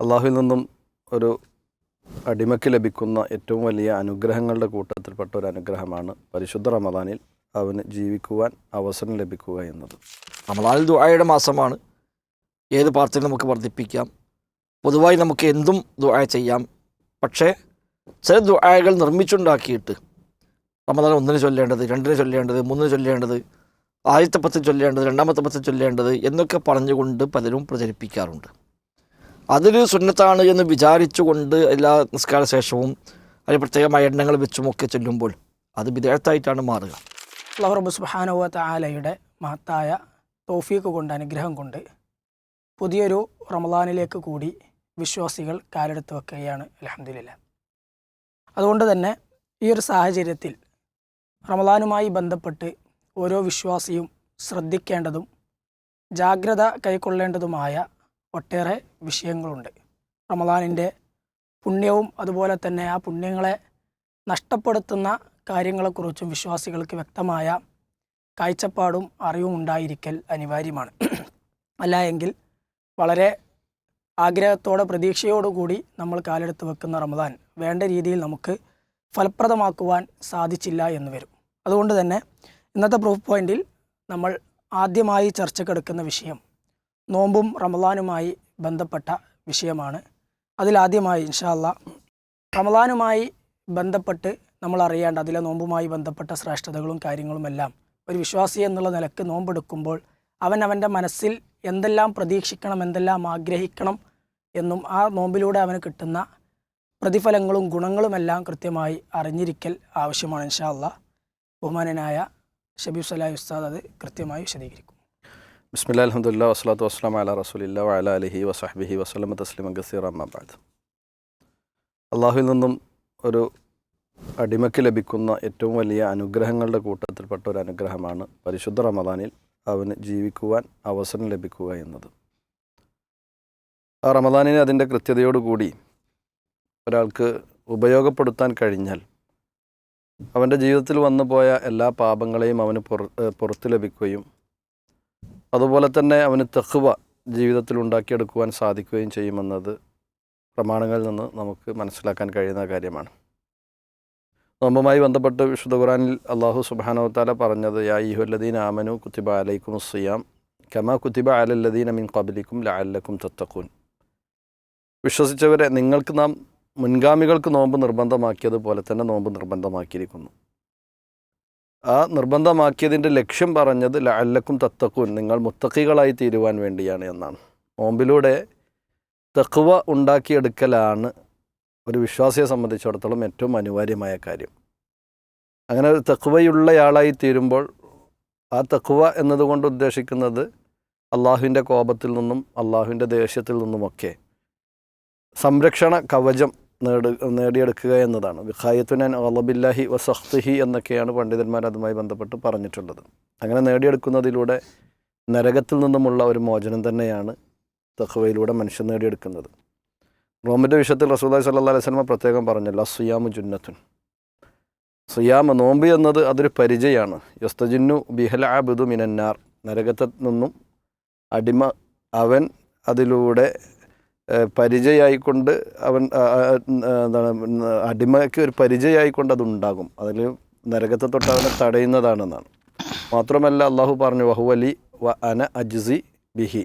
അള്ളാഹുവിൽ നിന്നും ഒരു അടിമയ്ക്ക് ലഭിക്കുന്ന ഏറ്റവും വലിയ അനുഗ്രഹങ്ങളുടെ കൂട്ടത്തിൽപ്പെട്ട ഒരു അനുഗ്രഹമാണ് പരിശുദ്ധ റമദാനിൽ അവന് ജീവിക്കുവാൻ അവസരം ലഭിക്കുക എന്നത്. റമദാനിൽ ദുആയുടെ മാസമാണ്. ഏത് പ്രാർത്ഥന നമുക്ക് വർദ്ധിപ്പിക്കാം. പൊതുവായി നമുക്ക് എന്തും ദുആ ചെയ്യാം. പക്ഷേ ചില ദുആകൾ നിർമ്മിച്ചുണ്ടാക്കിയിട്ട് റമദാൻ ഒന്നിന് ചൊല്ലേണ്ടത് രണ്ടിന് ചൊല്ലേണ്ടത് മൂന്നിന് ചൊല്ലേണ്ടത് ആദ്യത്തെ പത്തിൽ ചൊല്ലേണ്ടത് രണ്ടാമത്തെ പത്തിൽ ചൊല്ലേണ്ടത് എന്നൊക്കെ പറഞ്ഞുകൊണ്ട് പലരും പ്രചരിപ്പിക്കാറുണ്ട്. അതൊരു സുന്നത്താണ് എന്ന് വിചാരിച്ചുകൊണ്ട് എല്ലാ നിസ്കാര ശേഷവും അതിന് പ്രത്യേകമായ എണ്ണങ്ങൾ വെച്ചുമൊക്കെ ചെല്ലുമ്പോൾ അത് വിദേഹത്തായിട്ടാണ് മാറുക. അള്ളാഹു റബ്ബ് സുബ്ഹാനഹു ആലയുടെ മഹത്തായ തോഫീക്ക് കൊണ്ട് അനുഗ്രഹം കൊണ്ട് പുതിയൊരു റമദാനിലേക്ക് കൂടി വിശ്വാസികൾ കാലെടുത്ത് വെക്കുകയാണ് അലഹമില്ല അതുകൊണ്ട് തന്നെ ഈ ഒരു സാഹചര്യത്തിൽ റമദാനുമായി ബന്ധപ്പെട്ട് ഓരോ വിശ്വാസിയും ശ്രദ്ധിക്കേണ്ടതും ജാഗ്രത കൈക്കൊള്ളേണ്ടതുമായ ഒട്ടേറെ വിഷയങ്ങളുണ്ട്. റമദാനിന്റെ പുണ്യവും അതുപോലെ തന്നെ ആ പുണ്യങ്ങളെ നഷ്ടപ്പെടുത്തുന്ന കാര്യങ്ങളെക്കുറിച്ചും വിശ്വാസികൾക്ക് വ്യക്തമായ കാഴ്ചപ്പാടും അറിവും ഉണ്ടായിരിക്കൽ അനിവാര്യമാണ്. അല്ല എങ്കിൽ വളരെ ആഗ്രഹത്തോടെ പ്രതീക്ഷയോടുകൂടി നമ്മൾ കാലെടുത്ത് വെക്കുന്ന റമദാൻ വേണ്ട രീതിയിൽ നമുക്ക് ഫലപ്രദമാക്കുവാൻ സാധിച്ചില്ല എന്ന് വരും. അതുകൊണ്ട് തന്നെ ഇന്നത്തെ പ്രൂഫ് പോയിന്റിൽ നമ്മൾ ആദ്യമായി ചർച്ചക്കെടുക്കുന്ന വിഷയം നോമ്പും റമദാനുമായി ബന്ധപ്പെട്ട വിഷയമാണ്. അതിലാദ്യമായി ഇൻഷാല്ല റമദാനുമായി ബന്ധപ്പെട്ട് നമ്മൾ അറിയേണ്ട അതിലെ നോമ്പുമായി ബന്ധപ്പെട്ട ശ്രേഷ്ഠതകളും കാര്യങ്ങളുമെല്ലാം ഒരു വിശ്വാസി എന്നുള്ള നിലയ്ക്ക് നോമ്പെടുക്കുമ്പോൾ അവൻ അവന്റെ മനസ്സിൽ എന്തെല്ലാം പ്രതീക്ഷിക്കണം എന്തെല്ലാം ആഗ്രഹിക്കണം എന്നും ആ നോമ്പിലൂടെ അവന് കിട്ടുന്ന പ്രതിഫലങ്ങളും ഗുണങ്ങളുമെല്ലാം കൃത്യമായി അറിഞ്ഞിരിക്കൽ ആവശ്യമാണ് ഇൻഷാല്ല ബഹുമാനനായ ഷബീബ് സലാഹി ഉസ്താദ് അത് കൃത്യമായി വിശദീകരിക്കും. ബിസ്മില്ലാ അലഹമുല്ല വസ്ലാത്തു വസ്ലാം അല റസൂലില്ല വഅല അലഹി വസഹബിഹി വസ്ലമ തസ്ലിമ ഗസീർ അമ്മാബാദ് അള്ളാഹുവിൽ നിന്നും ഒരു അടിമയ്ക്ക് ലഭിക്കുന്ന ഏറ്റവും വലിയ അനുഗ്രഹങ്ങളുടെ കൂട്ടത്തിൽപ്പെട്ട ഒരു അനുഗ്രഹമാണ് പരിശുദ്ധ റമദാനിൽ അവന് ജീവിക്കുവാൻ അവസരം ലഭിക്കുക എന്നത്. ആ റമദാനിനെ അതിന്റെ കൃത്യതയോടുകൂടി ഒരാൾക്ക് ഉപയോഗപ്പെടുത്താൻ കഴിഞ്ഞാൽ അവന്റെ ജീവിതത്തിൽ വന്നു പോയ എല്ലാ പാപങ്ങളെയും അവന് പുറ പുറത്ത് ലഭിക്കുകയും അതുപോലെ തന്നെ അവന് തെഹ്വ ജീവിതത്തിൽ ഉണ്ടാക്കിയെടുക്കുവാൻ സാധിക്കുകയും ചെയ്യുമെന്നത് പ്രമാണങ്ങളിൽ നിന്ന് നമുക്ക് മനസ്സിലാക്കാൻ കഴിയുന്ന കാര്യമാണ്. നോമ്പുമായി ബന്ധപ്പെട്ട് വിശുദ്ധ ഖുറാനിൽ അള്ളാഹു സുബാനോത്താല പറഞ്ഞത് യാ ഈഹുല്ലദീൻ ആമനു കുത്തിബ അലൈക്കും സിയാം കമ കുത്തിബ അലല്ലദീൻ മിൻ കബലിക്കും ലഅല്ലക്കും തത്തക്കൂൻ വിശ്വസിച്ചവരെ നിങ്ങൾക്ക് നാം മുൻഗാമികൾക്ക് നോമ്പ് നിർബന്ധമാക്കിയതുപോലെ തന്നെ നോമ്പ് നിർബന്ധമാക്കിയിരിക്കുന്നു. ആ നിർബന്ധമാക്കിയതിന്റെ ലക്ഷ്യം പറഞ്ഞത് ലഅല്ലക്കും തത്തക്കൂൻ നിങ്ങൾ മുത്തക്കികളായി തീരുവാൻ വേണ്ടിയാണ് എന്നാണ്. നോമ്പിലൂടെ തെക്കുവ ഉണ്ടാക്കിയെടുക്കലാണ് ഒരു വിശ്വാസിയെ സംബന്ധിച്ചിടത്തോളം ഏറ്റവും അനിവാര്യമായ കാര്യം. അങ്ങനെ ഒരു തെക്കുവയുള്ളയാളായി തീരുമ്പോൾ ആ തെക്കുവ എന്നതുകൊണ്ട് ഉദ്ദേശിക്കുന്നത് അള്ളാഹുവിന്റെ കോപത്തിൽ നിന്നും അള്ളാഹുവിന്റെ ദേഷ്യത്തിൽ നിന്നുമൊക്കെ സംരക്ഷണ കവചം നേടു നേടിയെടുക്കുക എന്നതാണ്. വിഖായത്തുനൻ അലബില്ലാഹി വസഹ്തിഹി എന്നൊക്കെയാണ് പണ്ഡിതന്മാർ അതുമായി ബന്ധപ്പെട്ട് പറഞ്ഞിട്ടുള്ളത്. അങ്ങനെ നേടിയെടുക്കുന്നതിലൂടെ നരകത്തിൽ നിന്നുമുള്ള ഒരു മോചനം തന്നെയാണ് തഹ്വയിലൂടെ മനുഷ്യൻ നേടിയെടുക്കുന്നത്. നോമ്പിന്റെ വിഷയത്തിൽ റസൂല്ലായി സല്ലാ അലൈഹി സ്വലമ പ്രത്യേകം പറഞ്ഞല്ലോ സുയാമു ജുന്നത്തുൻ. സുയാമ നോമ്പ് എന്നത് അതൊരു പരിചയമാണ്. യസ്തജിന്നു ബിഹൽ ആബുദു മിനന്നാർ. നരകത്തിൽ നിന്നും അടിമ അവൻ അതിലൂടെ പരിചയമായിക്കൊണ്ട് അവൻ എന്താണ് അടിമയ്ക്ക് ഒരു പരിചയമായിക്കൊണ്ട് അതുണ്ടാകും. അതിൽ നരകത്തെ തൊട്ട് അവനെ തടയുന്നതാണെന്നാണ്. മാത്രമല്ല അള്ളാഹു പറഞ്ഞു വഹുവലി വ അന അജ്സി ബിഹി.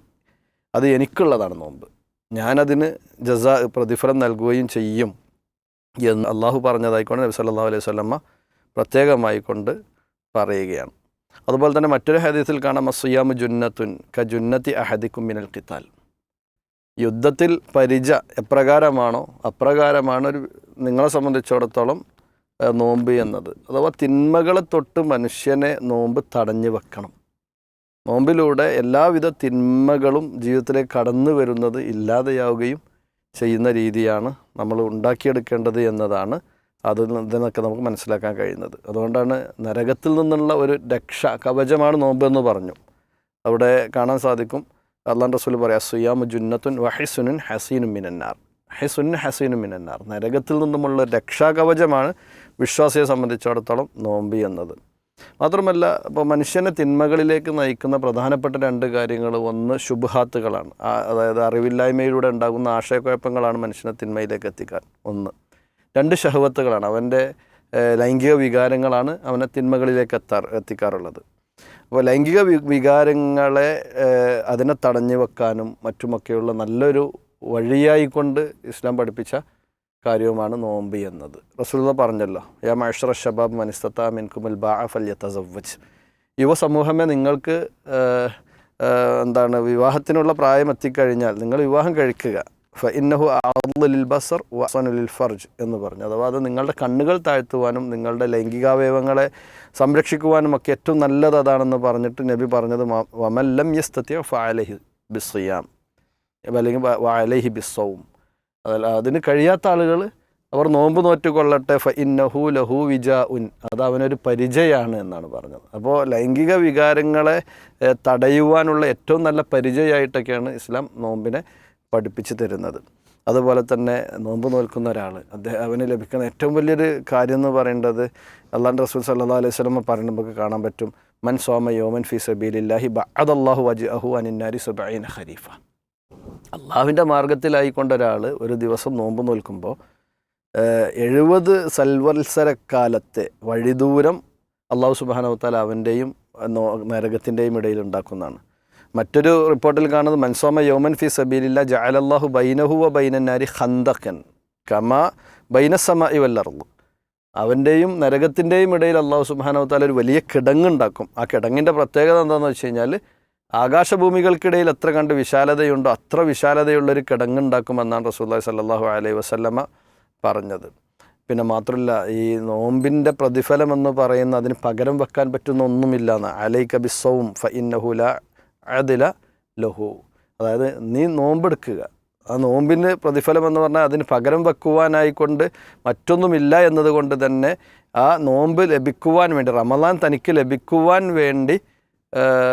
അത് എനിക്കുള്ളതാണ് നോമ്പ്. ഞാനതിന് ജസ പ്രതിഫലം നൽകുകയും ചെയ്യും എന്ന് അള്ളാഹു പറഞ്ഞതായിക്കൊണ്ട് നബി സല്ലാ അലൈഹി സ്വലമ്മ പ്രത്യേകമായിക്കൊണ്ട് പറയുകയാണ്. അതുപോലെ തന്നെ മറ്റൊരു ഹദീസിൽ കാണാം അസുയാമു ജുന്നത്തുൻ ക ജുന്നത്തി അഹദിക്കും മിനൽ ഖിത്താൽ. യുദ്ധത്തിൽ പരിച എപ്രകാരമാണോ? അപ്രകാരമാണ് ഒരു നിങ്ങളെ സംബന്ധിച്ചിടത്തോളം നോമ്പ് എന്നത്. അഥവാ തിന്മകളെ തൊട്ട് മനുഷ്യനെ നോമ്പ് തടഞ്ഞു വെക്കണം. നോമ്പിലൂടെ എല്ലാവിധ തിന്മകളും ജീവിതത്തിലേക്ക് കടന്നു വരുന്നത് ഇല്ലാതെയാവുകയും ചെയ്യുന്ന രീതിയാണ് നമ്മൾ ഉണ്ടാക്കിയെടുക്കേണ്ടത് എന്നതാണ് അതിൽ നിന്നൊക്കെ നമുക്ക് മനസ്സിലാക്കാൻ കഴിയുന്നത്. അതുകൊണ്ടാണ് നരകത്തിൽ നിന്നുള്ള ഒരു രക്ഷ കവചമാണ് നോമ്പ് എന്ന് പറഞ്ഞു. അവിടെ കാണാൻ സാധിക്കും. അള്ളാൻ റസൂൽ പറയാം സുയാമു ജുന്നത്തുൻ വഹിസുനുൻ ഹസീനും മിനന്നാർ ഹെസുൻ ഹസീനു മിനന്നാർ നരകത്തിൽ നിന്നുമുള്ള രക്ഷാകവചമാണ് വിശ്വാസിയെ സംബന്ധിച്ചിടത്തോളം നോമ്പി എന്നത്. മാത്രമല്ല ഇപ്പോൾ മനുഷ്യനെ തിന്മകളിലേക്ക് നയിക്കുന്ന പ്രധാനപ്പെട്ട രണ്ട് കാര്യങ്ങൾ ഒന്ന് ശുഭഹാത്തുകളാണ് അതായത് അറിവില്ലായ്മയിലൂടെ ഉണ്ടാകുന്ന ആശയക്കുഴപ്പങ്ങളാണ് മനുഷ്യനെ തിന്മയിലേക്ക് എത്തിക്കാൻ. ഒന്ന്. രണ്ട് ഷഹവത്തുകളാണ് അവന്റെ ലൈംഗിക വികാരങ്ങളാണ് അവനെ തിന്മകളിലേക്ക് എത്താർ എത്തിക്കാറുള്ളത്. അപ്പോൾ ലൈംഗിക വികാരങ്ങളെ അതിനെ തടഞ്ഞു വെക്കാനും മറ്റുമൊക്കെയുള്ള നല്ലൊരു വഴിയായിക്കൊണ്ട് ഇസ്ലാം പഠിപ്പിച്ച കാര്യവുമാണ് നോമ്പ് എന്നത്. റസൂല പറഞ്ഞല്ലോ യാ മഷറ ഷബാബ് മനിസ്തത്ത മിൻകുമുൽ ബാ ഫല്യത്തസവ്വജ് യുവസമൂഹമേ നിങ്ങൾക്ക് ഏഹ്, നിങ്ങൾക്ക് എന്താണ് വിവാഹത്തിനുള്ള പ്രായം എത്തിക്കഴിഞ്ഞാൽ നിങ്ങൾ വിവാഹം കഴിക്കുക. ഫ ഇന്നഹു അലിൽ ബസർ വസനുലിൽ ഫർജ് എന്ന് പറഞ്ഞു. അഥവാ അത് നിങ്ങളുടെ കണ്ണുകൾ താഴ്ത്തുവാനും നിങ്ങളുടെ ലൈംഗികാവയവങ്ങളെ സംരക്ഷിക്കുവാനും ഒക്കെ ഏറ്റവും നല്ലത് അതാണെന്ന് പറഞ്ഞിട്ട് നബി പറഞ്ഞത് വമല്ലം യസ്തത്യ ഫഅലഹി ബിസ്സിയാം അല്ലെങ്കിൽ വാലഹി വഅലൈഹി ബിസ്സൗം. അതല്ല അതിന് കഴിയാത്ത ആളുകൾ അവർ നോമ്പ് നോറ്റുകൊള്ളട്ടെ ഫ ഇന്നഹു ലഹു വിജാ ഉൻ അത് അവനൊരു പരിചയമാണ് എന്നാണ് പറഞ്ഞത്. അപ്പോൾ ലൈംഗിക വികാരങ്ങളെ തടയുവാനുള്ള ഏറ്റവും നല്ല പരിചയമായിട്ടൊക്കെയാണ് ഇസ്ലാം നോമ്പിനെ പഠിപ്പിച്ചു തരുന്നത്. അതുപോലെ തന്നെ നോമ്പ് നോൽക്കുന്ന ഒരാൾ അദ്ദേഹം അവന് ലഭിക്കുന്ന ഏറ്റവും വലിയൊരു കാര്യം എന്ന് പറയേണ്ടത് അള്ളാഹ് റസൂൽ സല്ലാ അലൈഹി സ്വലമ പറയുന്നത് നമുക്ക് കാണാൻ പറ്റും. മൻ സോമ യോമൻ ഫി സബീലില്ലാഹി ബഅദല്ലാഹു വജ്അഹു അനിന്നാരി സുബൈൻ ഖരീഫ അള്ളാഹുവിന്റെ മാർഗത്തിലായിക്കൊണ്ട് ഒരാൾ ഒരു ദിവസം നോമ്പ് നോൽക്കുമ്പോൾ എഴുപത് സൽവത്സരക്കാലത്തെ വഴിദൂരം അള്ളാഹു സുബാനവത്താൽ അവന്റെയും നരകത്തിന്റെയും ഇടയിൽ ഉണ്ടാക്കുന്നതാണ്. മറ്റൊരു റിപ്പോർട്ടിൽ കാണുന്നത് മൻസോമ യോമൻ ഫി സബീലില്ല ജഅലല്ലാഹു ബൈനഹു വ ബൈനന്നാരി ഹന്തക്കൻ കമ ബൈനസമ ഇവല്ലർന്നു അവന്റെയും നരകത്തിന്റെയും ഇടയിൽ അള്ളാഹു സുബാനവത്താൽ ഒരു വലിയ കിടങ്ങുണ്ടാക്കും. ആ കിടങ്ങിന്റെ പ്രത്യേകത എന്താണെന്ന് വെച്ച് കഴിഞ്ഞാൽ ആകാശഭൂമികൾക്കിടയിൽ എത്ര കണ്ട് വിശാലതയുണ്ടോ അത്ര വിശാലതയുള്ളൊരു കിടങ്ങുണ്ടാക്കുമെന്നാണ് റസൂല്ലായി സല്ലാഹു അലൈഹി വസല്ലമ പറഞ്ഞത്. പിന്നെ മാത്രമല്ല ഈ നോമ്പിന്റെ പ്രതിഫലം എന്ന് പറയുന്ന അതിന് പകരം വെക്കാൻ പറ്റുന്ന ഒന്നുമില്ല എന്ന് അലൈക ബിസ്സവും ഫ ഇന്നഹുല അതില ലഹു. അതായത് നീ നോമ്പെടുക്കുക. ആ നോമ്പിന് പ്രതിഫലം എന്ന് പറഞ്ഞാൽ അതിന് പകരം വെക്കുവാനായിക്കൊണ്ട് മറ്റൊന്നുമില്ല എന്നതുകൊണ്ട് തന്നെ ആ നോമ്പ് ലഭിക്കുവാൻ വേണ്ടി റമദാൻ തനിക്ക് ലഭിക്കുവാൻ വേണ്ടി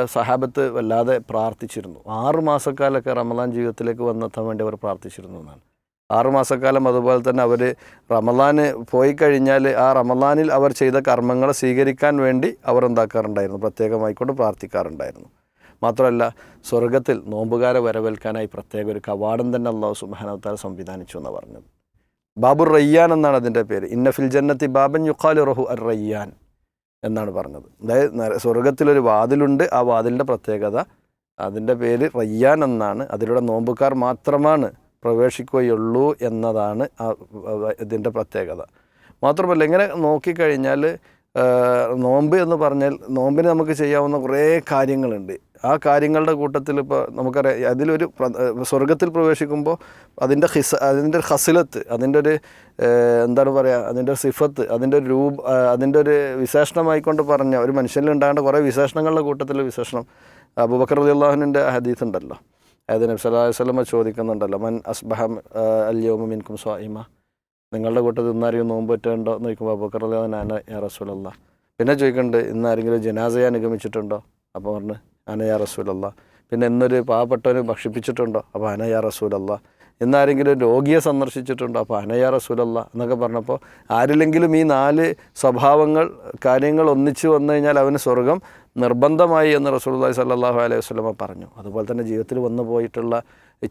സഹാബത്ത് വല്ലാതെ പ്രാർത്ഥിച്ചിരുന്നു. ആറ് മാസക്കാലമൊക്കെ റമദാൻ ജീവിതത്തിലേക്ക് വന്നെത്താൻ വേണ്ടി അവർ പ്രാർത്ഥിച്ചിരുന്നു എന്നാണ്. ആറ് മാസക്കാലം അതുപോലെ തന്നെ അവർ റമദാന് പോയി കഴിഞ്ഞാൽ ആ റമദാനിൽ അവർ ചെയ്ത കർമ്മങ്ങളെ സ്വീകരിക്കാൻ വേണ്ടി അവർ എന്താക്കാറുണ്ടായിരുന്നു? പ്രത്യേകമായിക്കൊണ്ട് പ്രാർത്ഥിക്കാറുണ്ടായിരുന്നു. മാത്രമല്ല സ്വർഗത്തിൽ നോമ്പുകാരെ വരവേൽക്കാനായി പ്രത്യേക ഒരു കവാടം തന്നെ അള്ളാഹു സുബാനവത്താൽ സംവിധാനിച്ചു എന്ന് പറഞ്ഞത് ബാബുർ റയ്യാൻ എന്നാണ് അതിന്റെ പേര്. ഇന്നഫിൽ ജന്നത്തി ബാബൻ യുഖാലു റഹു അർ റയ്യാൻ എന്നാണ് പറഞ്ഞത്. അതായത് സ്വർഗത്തിലൊരു വാതിലുണ്ട്. ആ വാതിലിന്റെ പ്രത്യേകത അതിന്റെ പേര് റയ്യാൻ എന്നാണ്. അതിലൂടെ നോമ്പുകാർ മാത്രമാണ് പ്രവേശിക്കുകയുള്ളൂ എന്നതാണ് ഇതിന്റെ പ്രത്യേകത. മാത്രമല്ല ഇങ്ങനെ നോക്കിക്കഴിഞ്ഞാൽ നോമ്പ് എന്ന് പറഞ്ഞാൽ നോമ്പിന് നമുക്ക് ചെയ്യാവുന്ന കുറേ കാര്യങ്ങളുണ്ട്. ആ കാര്യങ്ങളുടെ കൂട്ടത്തിൽ ഇപ്പോൾ നമുക്കറിയാം അതിലൊരു സ്വർഗത്തിൽ പ്രവേശിക്കുമ്പോൾ അതിന്റെ ഹിസ അതിന്റെ ഒരു ഹസിലത്ത് അതിന്റെ ഒരു എന്താണ് പറയുക അതിന്റെ ഒരു സിഫത്ത് അതിന്റെ ഒരു രൂപ അതിന്റെ ഒരു വിശേഷണമായിക്കൊണ്ട് പറഞ്ഞ ഒരു മനുഷ്യനിൽ ഉണ്ടാകേണ്ട കുറേ വിശേഷണങ്ങളുടെ കൂട്ടത്തിൽ വിശേഷണം അബുബക്കർ അലി അള്ളാഹുവിന്റെ ഹദീസ് ഉണ്ടല്ലോ. അതായത് നബി സല്ലല്ലാഹു അലൈഹി വസല്ലമ ചോദിക്കുന്നുണ്ടല്ലോ മൻ അസ്ബഹം അല്യോമ മിൻകും സ്വാഹിമ നിങ്ങളുടെ കൂട്ടത്തിൽ ഇന്നാരെയും നോമ്പ് പറ്റുന്നുണ്ടോ എന്ന് ചോദിക്കുമ്പോൾ അബൂബക്കർ അലി അന റസൂലല്ല. പിന്നെ ചോദിക്കുന്നുണ്ട് ഇന്നാരെങ്കിലും ജനാസയെ അനുഗമിച്ചിട്ടുണ്ടോ? അപ്പോൾ പറഞ്ഞ് അന യാ റസൂലല്ല. പിന്നെ എന്നൊരു പാവപ്പെട്ടവന് ഭക്ഷിപ്പിച്ചിട്ടുണ്ടോ? അപ്പോൾ അനയാ റസൂലല്ല. എന്നാരെങ്കിലും രോഗിയെ സന്ദർശിച്ചിട്ടുണ്ടോ? അപ്പോൾ അനയാ റസൂലല്ല എന്നൊക്കെ പറഞ്ഞപ്പോൾ ആരിലെങ്കിലും ഈ നാല് സ്വഭാവങ്ങൾ കാര്യങ്ങൾ ഒന്നിച്ച് വന്നു കഴിഞ്ഞാൽ അവന് സ്വർഗം നിർബന്ധമായി എന്ന് റസൂലുള്ളാഹി സ്വല്ലല്ലാഹു അലൈഹി വസ്ലമ പറഞ്ഞു. അതുപോലെ തന്നെ ജീവിതത്തിൽ വന്നു പോയിട്ടുള്ള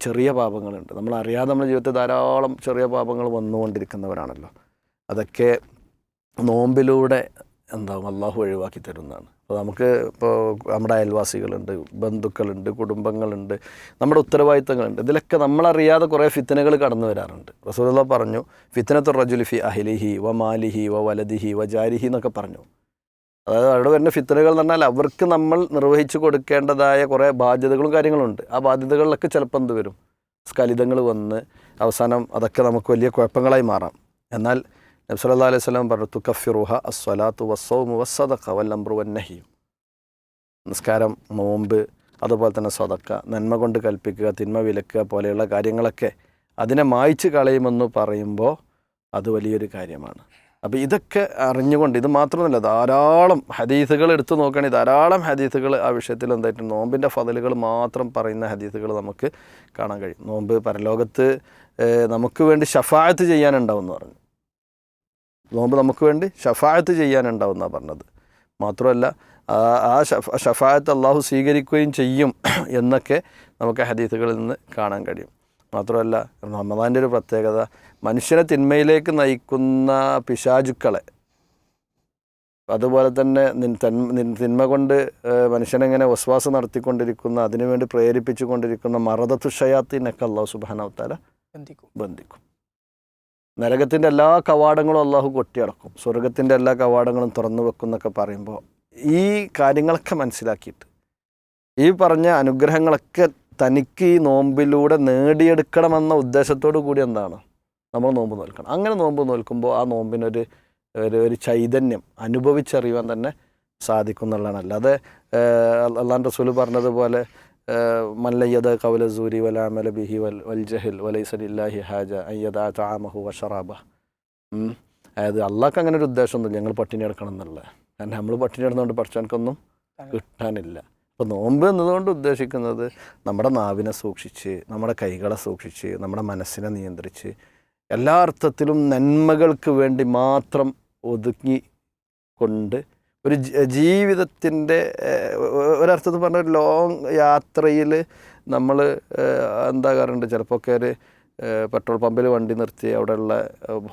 ചെറിയ പാപങ്ങളുണ്ട്. നമ്മൾ അറിയാതെ നമ്മുടെ ജീവിതത്തിൽ ധാരാളം ചെറിയ പാപങ്ങൾ വന്നുകൊണ്ടിരിക്കുന്നവരാണല്ലോ. അതൊക്കെ നോമ്പിലൂടെ എന്താവും? അള്ളാഹു ഒഴിവാക്കി തരുന്നതാണ്. അപ്പോൾ നമുക്ക് ഇപ്പോൾ നമ്മുടെ അയൽവാസികളുണ്ട് ബന്ധുക്കളുണ്ട് കുടുംബങ്ങളുണ്ട് നമ്മുടെ ഉത്തരവാദിത്തങ്ങളുണ്ട്. ഇതിലൊക്കെ നമ്മളറിയാതെ കുറേ ഫിത്തനകൾ കടന്നു വരാറുണ്ട്. റസൂലുള്ള പറഞ്ഞു ഫിത്തനത്തു റജുലിഫി അഹിലിഹി വ മാലിഹി വ വലദിഹി വ ജാരിഹി എന്നൊക്കെ പറഞ്ഞു. അതായത് അവിടെ വരുന്ന ഫിത്തനകൾ എന്ന് പറഞ്ഞാൽ അവർക്ക് നമ്മൾ നിർവഹിച്ചു കൊടുക്കേണ്ടതായ കുറേ ബാധ്യതകളും കാര്യങ്ങളുണ്ട് ആ ബാധ്യതകളിലൊക്കെ ചിലപ്പോൾ എന്ത് വരും? സ്കലിതങ്ങൾ വന്ന് അവസാനം അതൊക്കെ നമുക്ക് വലിയ കുഴപ്പങ്ങളായി മാറാം. എന്നാൽ നബി സല്ലല്ലാഹു അലൈഹി വസല്ലം പറഞ്ഞു തുക്കഫിറുഹ അസ്വലാത്തു വസ്സൗമു വസ്സദക്ക വല്ലംബ്രുവൻ വന്നഹിയു നിസ്കാരം നോമ്പ് അതുപോലെ തന്നെ സ്വതക്ക നന്മ കൊണ്ട് കൽപ്പിക്കുക തിന്മ വിലക്കുക പോലെയുള്ള കാര്യങ്ങളൊക്കെ അതിനെ മായ്ച്ചു കളയുമെന്ന് പറയുമ്പോൾ അത് വലിയൊരു കാര്യമാണ്. അപ്പോൾ ഇതൊക്കെ അറിഞ്ഞുകൊണ്ട് ഇത് മാത്രമല്ല ധാരാളം ഹദീസുകൾ എടുത്തു നോക്കുകയാണെങ്കിൽ ധാരാളം ഹദീസുകൾ ആ വിഷയത്തിൽ എന്തായിട്ട് നോമ്പിന്റെ ഫതലുകൾ മാത്രം പറയുന്ന ഹദീസുകൾ നമുക്ക് കാണാൻ കഴിയും. നോമ്പ് പരലോകത്ത് നമുക്ക് വേണ്ടി ഷഫായത്ത് ചെയ്യാനുണ്ടാവും എന്ന് പറഞ്ഞു. നോമ്പ് നമുക്ക് വേണ്ടി ഷഫായത്ത് ചെയ്യാനുണ്ടാവുന്നതാണ് പറഞ്ഞത്. മാത്രമല്ല ആ- ആ ഷഫ ഷഫായത്ത് അള്ളാഹു സ്വീകരിക്കുകയും ചെയ്യും എന്നൊക്കെ നമുക്ക് ഹദീസുകളിൽ നിന്ന് കാണാൻ കഴിയും. മാത്രമല്ല റമദാന്റെ ഒരു പ്രത്യേകത മനുഷ്യനെ തിന്മയിലേക്ക് നയിക്കുന്ന പിശാചുക്കളെ. അതുപോലെ തന്നെ തിന്മ കൊണ്ട് മനുഷ്യനെങ്ങനെ വസ്വാസം നടത്തിക്കൊണ്ടിരിക്കുന്ന അതിനുവേണ്ടി പ്രേരിപ്പിച്ചു കൊണ്ടിരിക്കുന്ന മറദത്തുഷയാത്തിനൊക്കെ അള്ളാഹു സുബാനവത്താല ബന്ധിക്കും. ബന്ധിക്കും. നരകത്തിന്റെ എല്ലാ കവാടങ്ങളും അള്ളാഹു കൊട്ടിയടക്കും. സ്വർഗത്തിന്റെ എല്ലാ കവാടങ്ങളും തുറന്നു വെക്കും എന്നൊക്കെ പറയുമ്പോൾ ഈ കാര്യങ്ങളൊക്കെ മനസ്സിലാക്കിയിട്ട് ഈ പറഞ്ഞ അനുഗ്രഹങ്ങളൊക്കെ തനിക്ക് ഈ നോമ്പിലൂടെ നേടിയെടുക്കണമെന്ന ഉദ്ദേശത്തോടു കൂടി എന്താണ്? നമ്മൾ നോമ്പ് നോൽക്കണം. അങ്ങനെ നോമ്പ് നോൽക്കുമ്പോൾ ആ നോമ്പിനൊരു ഒരു ഒരു ചൈതന്യം അനുഭവിച്ചറിയുവാൻ തന്നെ സാധിക്കും എന്നുള്ളതാണ്. അല്ലാതെ അള്ളാൻ റസൂൽ പറഞ്ഞതുപോലെ മല്ലയ്യദ കവല സൂരി വലാമല ബിഹി വൽ വൽ ജഹിൽ വലൈസലില്ലാഹി ഹാജ അയ്യദ താമഹു വഷറാബ. അതായത് അള്ളാഹ്ക്ക് അങ്ങനെ ഒരു ഉദ്ദേശമൊന്നുമില്ല. ഞങ്ങൾ പട്ടിണി എടുക്കണം എന്നുള്ളത്. കാരണം നമ്മൾ പട്ടിണി കിടന്നുകൊണ്ട് പഠിച്ചവനക്കൊന്നും കിട്ടാനില്ല. അപ്പോൾ നോമ്പ് എന്നതുകൊണ്ട് ഉദ്ദേശിക്കുന്നത് നമ്മുടെ നാവിനെ സൂക്ഷിച്ച് നമ്മുടെ കൈകളെ സൂക്ഷിച്ച് നമ്മുടെ മനസ്സിനെ നിയന്ത്രിച്ച് എല്ലാ അർത്ഥത്തിലും നന്മകൾക്ക് വേണ്ടി മാത്രം ഒതുങ്ങി കൊണ്ട് ഒരു ജീവിതത്തിന്റെ ഒരർത്ഥത്തിൽ പറഞ്ഞ ഒരു ലോങ് യാത്രയിൽ നമ്മൾ എന്താകാറുണ്ട്? ചിലപ്പോൾ ഒരു പെട്രോൾ പമ്പിൽ വണ്ടി നിർത്തി അവിടെയുള്ള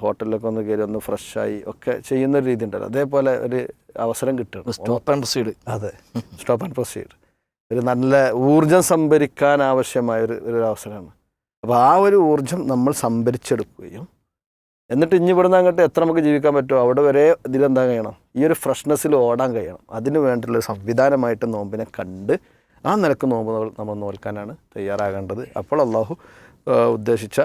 ഹോട്ടലിലൊക്കെ ഒന്ന് കയറി ഒന്ന് ഫ്രഷായി ഒക്കെ ചെയ്യുന്ന ഒരു രീതി ഉണ്ടല്ലോ. അതേപോലെ ഒരു അവസരം കിട്ടും. സ്റ്റോപ്പ് ആൻഡ് പ്രൊസീഡ് അതെ. സ്റ്റോപ്പ് ആൻഡ് പ്രൊസീഡ് ഒരു നല്ല ഊർജം സംഭരിക്കാൻ ആവശ്യമായ ഒരു ഒരു അവസരമാണ്. അപ്പോൾ ആ ഒരു ഊർജം നമ്മൾ സംഭരിച്ചെടുക്കുകയും എന്നിട്ട് ഇനി ഇവിടുന്ന് അങ്ങോട്ട് എത്ര നമുക്ക് ജീവിക്കാൻ പറ്റുമോ? അവിടെ വരെ ഇതിലെന്താ കഴിയണം? ഈ ഒരു ഫ്രഷ്നെസ്സിൽ ഓടാൻ കഴിയണം. അതിന് വേണ്ടിയുള്ള ഒരു സംവിധാനമായിട്ട് നോമ്പിനെ കണ്ട് ആ നിലയ്ക്ക് നോമ്പ് നമ്മൾ നോൽക്കാനാണ് തയ്യാറാകേണ്ടത്. അപ്പോൾ അള്ളാഹു ഉദ്ദേശിച്ച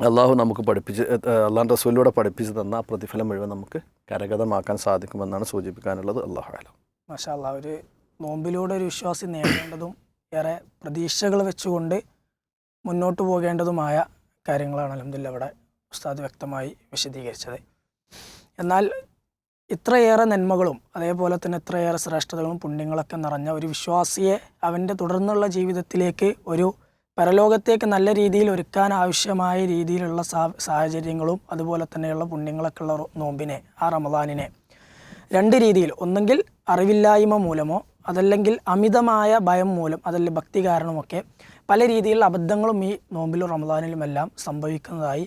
അള്ളാഹു നമുക്ക് പഠിപ്പിച്ച് അള്ളാഹു റസൂലിലൂടെ പഠിപ്പിച്ച് തന്ന ആ പ്രതിഫലം മുഴുവൻ നമുക്ക് കരഗതമാക്കാൻ സാധിക്കുമെന്നാണ് സൂചിപ്പിക്കാനുള്ളത്. അള്ളാഹു മാഷാ മഷാല്ല ഒരു നോമ്പിലൂടെ ഒരു വിശ്വാസി നേടേണ്ടതും ഏറെ പ്രതീക്ഷകൾ വെച്ചുകൊണ്ട് മുന്നോട്ട് പോകേണ്ടതുമായ കാര്യങ്ങളാണ് അലഹമില്ല ഇവിടെ ഉസ്താദ് വ്യക്തമായി വിശദീകരിച്ചത്. എന്നാൽ ഇത്രയേറെ നന്മകളും അതേപോലെ തന്നെ ഇത്രയേറെ ശ്രേഷ്ഠതകളും പുണ്യങ്ങളൊക്കെ നിറഞ്ഞ ഒരു വിശ്വാസിയെ അവന്റെ തുടർന്നുള്ള ജീവിതത്തിലേക്ക് ഒരു പരലോകത്തേക്ക് നല്ല രീതിയിൽ ഒരുക്കാൻ ആവശ്യമായ രീതിയിലുള്ള സാഹചര്യങ്ങളും അതുപോലെ തന്നെയുള്ള പുണ്യങ്ങളൊക്കെ ഉള്ള നോമ്പിനെ ആ റമദാനിനെ. രണ്ട് രീതിയിൽ ഒന്നെങ്കിൽ അറിവില്ലായ്മ മൂലമോ അതല്ലെങ്കിൽ അമിതമായ ഭയം മൂലം അതല്ലെങ്കിൽ ഭക്തി കാരണമൊക്കെ പല രീതിയിലുള്ള അബദ്ധങ്ങളും ഈ നോമ്പിലും റമദാനിലുമെല്ലാം സംഭവിക്കുന്നതായി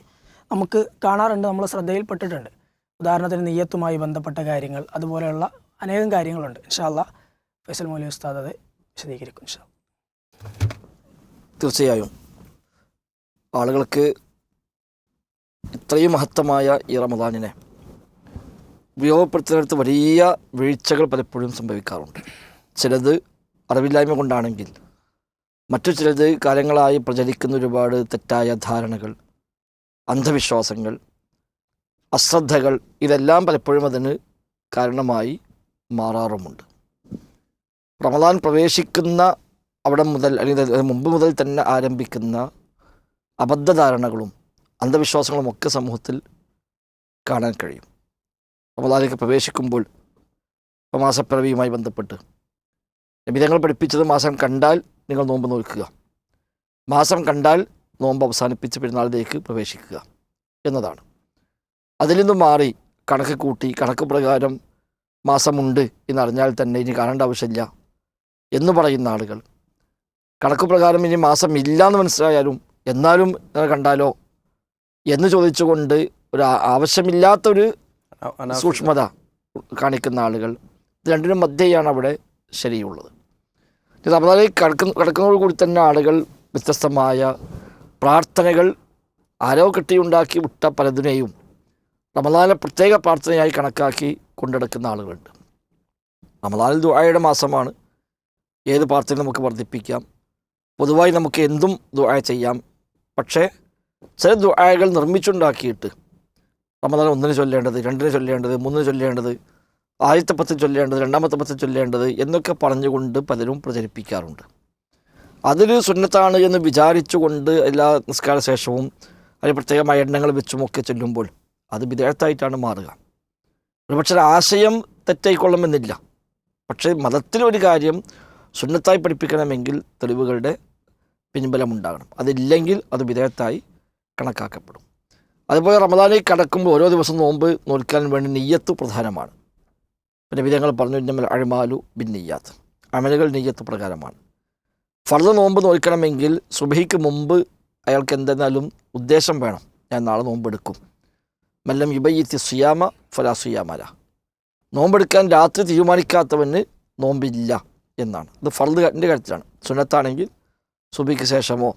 നമുക്ക് കാണാറുണ്ട് നമ്മൾ ശ്രദ്ധയിൽപ്പെട്ടിട്ടുണ്ട്. ഉദാഹരണത്തിന് നെയ്യത്തുമായി ബന്ധപ്പെട്ട കാര്യങ്ങൾ അതുപോലെയുള്ള അനേകം കാര്യങ്ങളുണ്ട്. ഇൻഷാല്ല ഫൈസൽ മൗലി ഉസ്താദ് അത് വിശദീകരിക്കും ഇൻഷാ തീർച്ചയായും. ആളുകൾക്ക് ഇത്രയും മഹത്തമായ ഈ റമദാനിനെ ഉപയോഗപ്പെടുത്തുന്നിടത്ത് വലിയ വീഴ്ചകൾ പലപ്പോഴും സംഭവിക്കാറുണ്ട്. ചിലത് അറിവില്ലായ്മ കൊണ്ടാണെങ്കിൽ മറ്റു ചിലത് കാലങ്ങളായി പ്രചരിക്കുന്ന ഒരുപാട് തെറ്റായ ധാരണകൾ അന്ധവിശ്വാസങ്ങൾ അശ്രദ്ധകൾ ഇതെല്ലാം പലപ്പോഴും അതിന് കാരണമായി മാറാറുമുണ്ട്. റമദാൻ പ്രവേശിക്കുന്ന അവിടെ മുതൽ അല്ലെങ്കിൽ മുമ്പ് മുതൽ തന്നെ ആരംഭിക്കുന്ന അബദ്ധധാരണകളും അന്ധവിശ്വാസങ്ങളും ഒക്കെ സമൂഹത്തിൽ കാണാൻ കഴിയും. റമദാനിലേക്ക് പ്രവേശിക്കുമ്പോൾ മാസപ്പിറവിയുമായി ബന്ധപ്പെട്ട് വിധങ്ങൾ പഠിപ്പിച്ചത് മാസം കണ്ടാൽ നിങ്ങൾ നോമ്പ് നോക്കുക മാസം കണ്ടാൽ നോമ്പ് അവസാനിപ്പിച്ച് പെരുന്നാളിലേക്ക് പ്രവേശിക്കുക എന്നതാണ്. അതിൽ നിന്നും മാറി കണക്ക് കൂട്ടി കണക്ക് പ്രകാരം മാസമുണ്ട് എന്നറിഞ്ഞാൽ തന്നെ ഇനി കാണേണ്ട ആവശ്യമില്ല എന്ന് പറയുന്ന ആളുകൾ. കണക്ക് പ്രകാരം ഇനി മാസം ഇല്ല എന്ന് മനസ്സിലായാലും എന്നാലും കണ്ടാലോ എന്ന് ചോദിച്ചുകൊണ്ട് ഒരു ആവശ്യമില്ലാത്തൊരു സൂക്ഷ്മത കാണിക്കുന്ന ആളുകൾ. രണ്ടിനും മധ്യയാണ് അവിടെ ശരിയുള്ളത്. കിടക്കുന്ന കടക്കുന്ന കടക്കുന്നതോടുകൂടി തന്നെ ആളുകൾ വ്യത്യസ്തമായ പ്രാർത്ഥനകൾ ആരോ കെട്ടിയുണ്ടാക്കി വിട്ട പലതിനെയും റമദാനെ പ്രത്യേക പ്രാർത്ഥനയായി കണക്കാക്കി കൊണ്ടെടുക്കുന്ന ആളുകളുണ്ട്. റമദാനിൽ ദുആയുടെ മാസമാണ്. ഏത് പ്രാർത്ഥന നമുക്ക് വർദ്ധിപ്പിക്കാം. പൊതുവായി നമുക്ക് എന്തും ദുആ ചെയ്യാം. പക്ഷേ ചില ദുആകൾ നിർമ്മിച്ചുണ്ടാക്കിയിട്ട് റമദാൻ ഒന്നിന് ചൊല്ലേണ്ടത് രണ്ടിന് ചൊല്ലേണ്ടത് മൂന്നിന് ചൊല്ലേണ്ടത് ആദ്യത്തെ പത്തിൽ ചൊല്ലേണ്ടത് രണ്ടാമത്തെ പത്തിൽ ചൊല്ലേണ്ടത് എന്നൊക്കെ പറഞ്ഞുകൊണ്ട് പലരും പ്രചരിപ്പിക്കാറുണ്ട്. അതൊരു സുന്നത്താണ് എന്ന് വിചാരിച്ചുകൊണ്ട് എല്ലാ നിസ്കാര ശേഷവും അതിന് പ്രത്യേകമായ എണ്ണങ്ങൾ വെച്ചുമൊക്കെ ചെല്ലുമ്പോൾ അത് വിദേഹത്തായിട്ടാണ് മാറുക. ഒരുപക്ഷെ ആശയം തെറ്റായിക്കൊള്ളണമെന്നില്ല. പക്ഷേ മതത്തിലൊരു കാര്യം സുന്നത്തായി പഠിപ്പിക്കണമെങ്കിൽ തെളിവുകളുടെ പിൻബലമുണ്ടാകണം. അതില്ലെങ്കിൽ അത് വിദേഹത്തായി കണക്കാക്കപ്പെടും. അതുപോലെ റമദാനിൽ കടക്കുമ്പോൾ ഓരോ ദിവസം നോമ്പ് നോൽക്കാൻ വേണ്ടി നെയ്യത്ത് പ്രധാനമാണ്. പിന്നെ വിധങ്ങൾ പറഞ്ഞു നമ്മൾ അഴിമാലു ബിൻ നെയ്യാത്ത്. അമലുകൾ നെയ്യത്ത് പ്രകാരമാണ്. ഫർദ് നോമ്പ് നോക്കണമെങ്കിൽ സുബഹിക്ക് മുമ്പ് അയാൾക്ക് എന്തെന്നാലും ഉദ്ദേശം വേണം. ഞാൻ നാളെ നോമ്പെടുക്കും മല്ലം യുബയ്യത്തി സുയാമ ഫലാ സുയാമല. നോമ്പെടുക്കാൻ രാത്രി തീരുമാനിക്കാത്തവന് നോമ്പില്ല എന്നാണ്. ഇത് ഫർദിന്റെ കാര്യത്തിലാണ്. സുനത്താണെങ്കിൽ സുബിക്ക് ശേഷമോ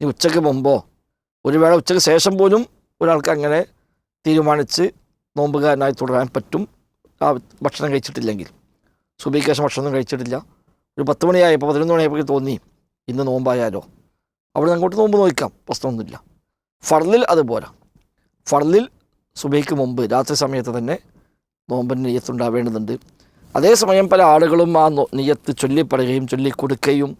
ഇനി ഉച്ചയ്ക്ക് മുമ്പോ ഒരു വേള ഉച്ചയ്ക്ക് ശേഷം പോലും ഒരാൾക്ക് അങ്ങനെ തീരുമാനിച്ച് നോമ്പുകാരനായി തുടരാൻ പറ്റും. ആ ഭക്ഷണം കഴിച്ചിട്ടില്ലെങ്കിൽ. സുബിക്ക് ശേഷം ഭക്ഷണം കഴിച്ചിട്ടില്ല. ഒരു പത്ത് മണിയായപ്പോൾ പതിനൊന്ന് മണിയായപ്പോൾ തോന്നി ഇന്ന് നോമ്പായാലോ. അവിടെ അങ്ങോട്ട് നോമ്പ് നോക്കാം പ്രശ്നമൊന്നുമില്ല. ഫർലിൽ അതുപോലെ. ഫർലിൽ സുബൈക്ക് മുമ്പ് രാത്രി സമയത്ത് തന്നെ നോമ്പിന് നെയ്യത്തുണ്ടാവേണ്ടതുണ്ട് അതേസമയം പല ആളുകളും ആ നെയ്യത്ത് ചൊല്ലിപ്പറയുകയും ചൊല്ലിക്കൊടുക്കുകയും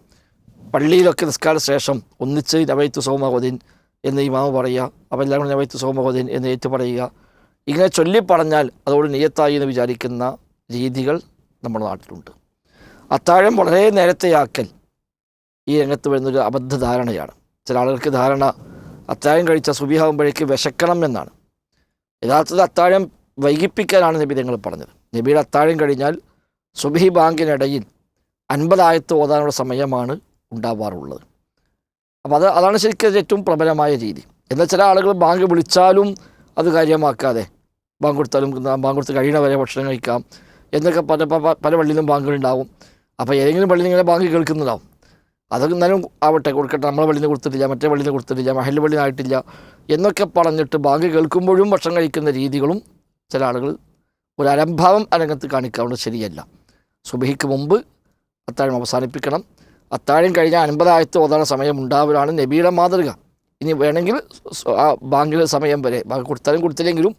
പള്ളിയിലൊക്കെ നിസ്കാര ശേഷം ഒന്നിച്ച് നവൈത്തു സോമഹോദീൻ എന്ന് ഇമാവ് പറയുക അപ്പോൾ എല്ലാം കൂടെ നവൈത്തു സോമഹോദിൻ എന്ന് ഏറ്റു പറയുക. ഇങ്ങനെ ചൊല്ലിപ്പറഞ്ഞാൽ അതോട് നെയ്യത്തായി എന്ന് വിചാരിക്കുന്ന രീതികൾ നമ്മുടെ നാട്ടിലുണ്ട്. അത്താഴം വളരെ നേരത്തെയാക്കൽ ഈ രംഗത്ത് വരുന്നൊരു അബദ്ധധാരണയാണ്. ചില ആളുകൾക്ക് ധാരണ അത്താഴം കഴിച്ച സുബിയാകുമ്പോഴേക്ക് വിശക്കണം എന്നാണ്. യഥാർത്ഥത്തിൽ അത്താഴം വൈകിപ്പിക്കാനാണ് നബി തങ്ങൾ പറഞ്ഞത്. നബിയുടെ അത്താഴം കഴിഞ്ഞാൽ സുബിഹി ബാങ്കിനിടയിൽ അൻപതായത്ത് ഓതാനുള്ള സമയമാണ് ഉണ്ടാവാറുള്ളത്. അപ്പോൾ അത് അതാണ് ശരിക്കും ഏറ്റവും പ്രബലമായ രീതി. എന്നാൽ ചില ആളുകൾ ബാങ്ക് വിളിച്ചാലും അത് കാര്യമാക്കാതെ ബാങ്ക് കൊടുത്താലും ബാങ്ക് കൊടുത്ത് കഴിയണ വരെ ഭക്ഷണം കഴിക്കാം എന്നൊക്കെ പല- പല പള്ളിയിലും ബാങ്കുകളുണ്ടാവും അപ്പോൾ ഏതെങ്കിലും പള്ളി നിങ്ങളെ ബാങ്ക് കേൾക്കുന്നുണ്ടാവും അതൊക്കെ എന്നാലും ആവട്ടെ കൊടുക്കട്ടെ. നമ്മളെ പള്ളിയിൽ നിന്ന് കൊടുത്തിട്ടില്ല മറ്റേ പള്ളിയിൽ നിന്ന് കൊടുത്തിട്ടില്ല മഹല്ല് പള്ളിയിൽ ആയിട്ടില്ല എന്നൊക്കെ പറഞ്ഞിട്ട് ബാങ്ക് കേൾക്കുമ്പോഴും ഭക്ഷണം കഴിക്കുന്ന രീതികളും ചില ആളുകൾ ഒരു അലംഭാവം അരങ്ങത്ത് കാണിക്കാവുന്നത് ശരിയല്ല. സുബഹിക്ക് മുമ്പ് അത്താഴം അവസാനിപ്പിക്കണം. അത്താഴം കഴിഞ്ഞാൽ അൻപതായത്ത് ഓതാന സമയം ഉണ്ടാവലാണ് നബിയുടെ മാതൃക. ഇനി വേണമെങ്കിൽ ആ ബാങ്കിൽ സമയം വരെ ബാങ്ക് കൊടുത്താലും കൊടുത്തില്ലെങ്കിലും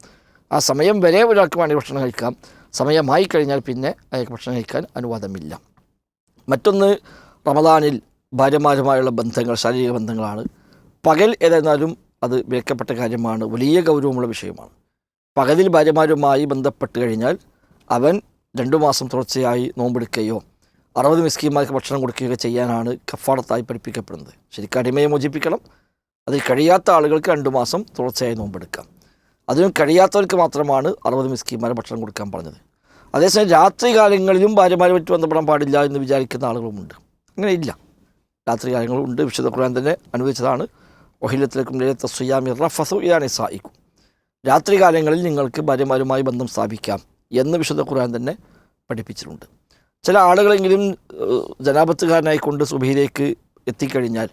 ആ സമയം വരെ ഒരാൾക്ക് വേണ്ടി ഭക്ഷണം കഴിക്കാം. സമയമായി കഴിഞ്ഞാൽ പിന്നെ അയാൾക്ക് ഭക്ഷണം കഴിക്കാൻ അനുവാദമില്ല. മറ്റൊന്ന് റമദാനിൽ ഭാര്യമാരുമായുള്ള ബന്ധങ്ങൾ ശാരീരിക ബന്ധങ്ങളാണ്. പകൽ ഏതെന്നാലും അത് വിലക്കപ്പെട്ട കാര്യമാണ് വലിയ ഗൗരവമുള്ള വിഷയമാണ്. പകലിൽ ഭാര്യമാരുമായി ബന്ധപ്പെട്ട് കഴിഞ്ഞാൽ അവൻ രണ്ടു മാസം തുടർച്ചയായി നോമ്പെടുക്കുകയോ അറുപത് മിസ്കീമാർക്ക് ഭക്ഷണം കൊടുക്കുകയോ ചെയ്യാനാണ് കഫാടത്തായി പഠിപ്പിക്കപ്പെടുന്നത്. ശരിക്കും അടിമയെ മോചിപ്പിക്കണം. അതിൽ കഴിയാത്ത ആളുകൾക്ക് രണ്ടു മാസം തുടർച്ചയായി നോമ്പെടുക്കാം. അതിനും കഴിയാത്തവർക്ക് മാത്രമാണ് അറുപത് മിസ്കീമാരെ ഭക്ഷണം കൊടുക്കാൻ പറഞ്ഞത്. അതേസമയം രാത്രി കാലങ്ങളിലും ഭാര്യമാരുമായിട്ട് ബന്ധപ്പെടാൻ പാടില്ല എന്ന് വിചാരിക്കുന്ന ആളുകളുമുണ്ട്. അങ്ങനെ ഇല്ല. രാത്രി കാലങ്ങളുണ്ട് വിശുദ്ധ ഖുർആൻ തന്നെ അനുവദിച്ചതാണ്. ഒഹിലത്തിലേക്കും ലൈലത്ത സുയാമി റഫസു ഇയാനി സായിക്കും രാത്രി കാലങ്ങളിൽ നിങ്ങൾക്ക് ഭാര്യമാരുമായി ബന്ധം സ്ഥാപിക്കാം എന്ന് വിശുദ്ധ ഖുർആൻ തന്നെ പഠിപ്പിച്ചിട്ടുണ്ട്. ചില ആളുകളെങ്കിലും ജനാപത്തുകാരനായിക്കൊണ്ട് സുബിയിലേക്ക് എത്തിക്കഴിഞ്ഞാൽ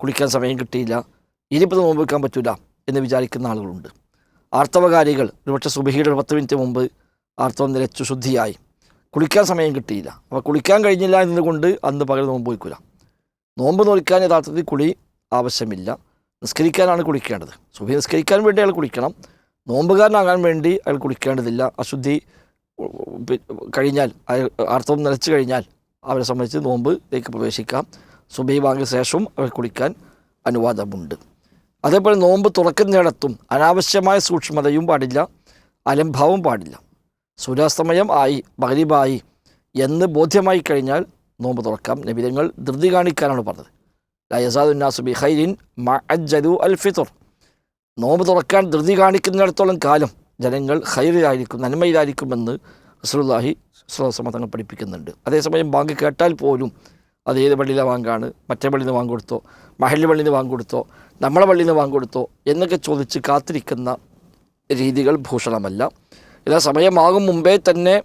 കുളിക്കാൻ സമയം കിട്ടിയില്ല ഇനിയിപ്പോൾ നോമ്പ് വെക്കാൻ പറ്റില്ല എന്ന് വിചാരിക്കുന്ന ആളുകളുണ്ട്. ആർത്തവകാരികൾ ഒരുപക്ഷെ സുബഹിയുടെ പത്ത് മിനിറ്റ് മുമ്പ് ആർത്തവം നിലച്ചു ശുദ്ധിയായി. കുളിക്കാൻ സമയം കിട്ടിയില്ല. അപ്പോൾ കുളിക്കാൻ കഴിഞ്ഞില്ല എന്നതുകൊണ്ട് അന്ന് പകൽ നോമ്പ് വയ്ക്കില്ല നോമ്പ് നോക്കാൻ യഥാർത്ഥത്തിൽ കുളി ആവശ്യമില്ല. നിസ്കരിക്കാനാണ് കുളിക്കേണ്ടത്. സുഭി നിസ്കരിക്കാൻ വേണ്ടി അയാൾ കുളിക്കണം. നോമ്പുകാരനാകാൻ വേണ്ടി അയാൾ കുളിക്കേണ്ടതില്ല. അശുദ്ധി കഴിഞ്ഞാൽ അർത്ഥം നിലച്ചു കഴിഞ്ഞാൽ അവരെ സംബന്ധിച്ച് നോമ്പിലേക്ക് പ്രവേശിക്കാം. സുബൈ വാങ്ങിയ ശേഷവും അവർ കുളിക്കാൻ അനുവാദമുണ്ട്. അതേപോലെ നോമ്പ് തുറക്കുന്നിടത്തും അനാവശ്യമായ സൂക്ഷ്മതയും പാടില്ല. അലംഭാവം പാടില്ല. സൂര്യാസ്തമയം ആയി മകരീബായി എന്ന് ബോധ്യമായി കഴിഞ്ഞാൽ നോമ്പ് തുറക്കാം. നബിതങ്ങൾ ധൃതി കാണിക്കാനാണ് പറഞ്ഞത്. ലയസാദുന്നാസു ബി ഹൈരിൻ മഅജ്ജലു അൽ ഫിത്തുർ നോമ്പ് തുറക്കാൻ ധൃതി കാണിക്കുന്നിടത്തോളം കാലം ജനങ്ങൾ ഹൈറിലായിരിക്കും നന്മയിലായിരിക്കുമെന്ന് റസൂലുള്ളാഹി സ്വലമ തങ്ങൾ പഠിപ്പിക്കുന്നുണ്ട്. അതേസമയം ബാങ്ക് കേട്ടാൽ പോലും അത് ഏത് പള്ളിയിലെ ബാങ്കാണ്? മറ്റേ പള്ളിയിൽ നിന്ന് വാങ്ങിക്കൊടുത്തോ? കൊടുത്തോ മഹല്ല് പള്ളിയിൽ നിന്ന് വാങ്ങിക്കൊടുത്തോ? നമ്മളെ പള്ളിയിൽ നിന്ന് വാങ്ങിക്കൊടുത്തോ? എന്നൊക്കെ ചോദിച്ച് കാത്തിരിക്കുന്ന രീതികൾ ഭൂഷണമല്ല. എന്നാൽ സമയമാകും മുമ്പേ തന്നെ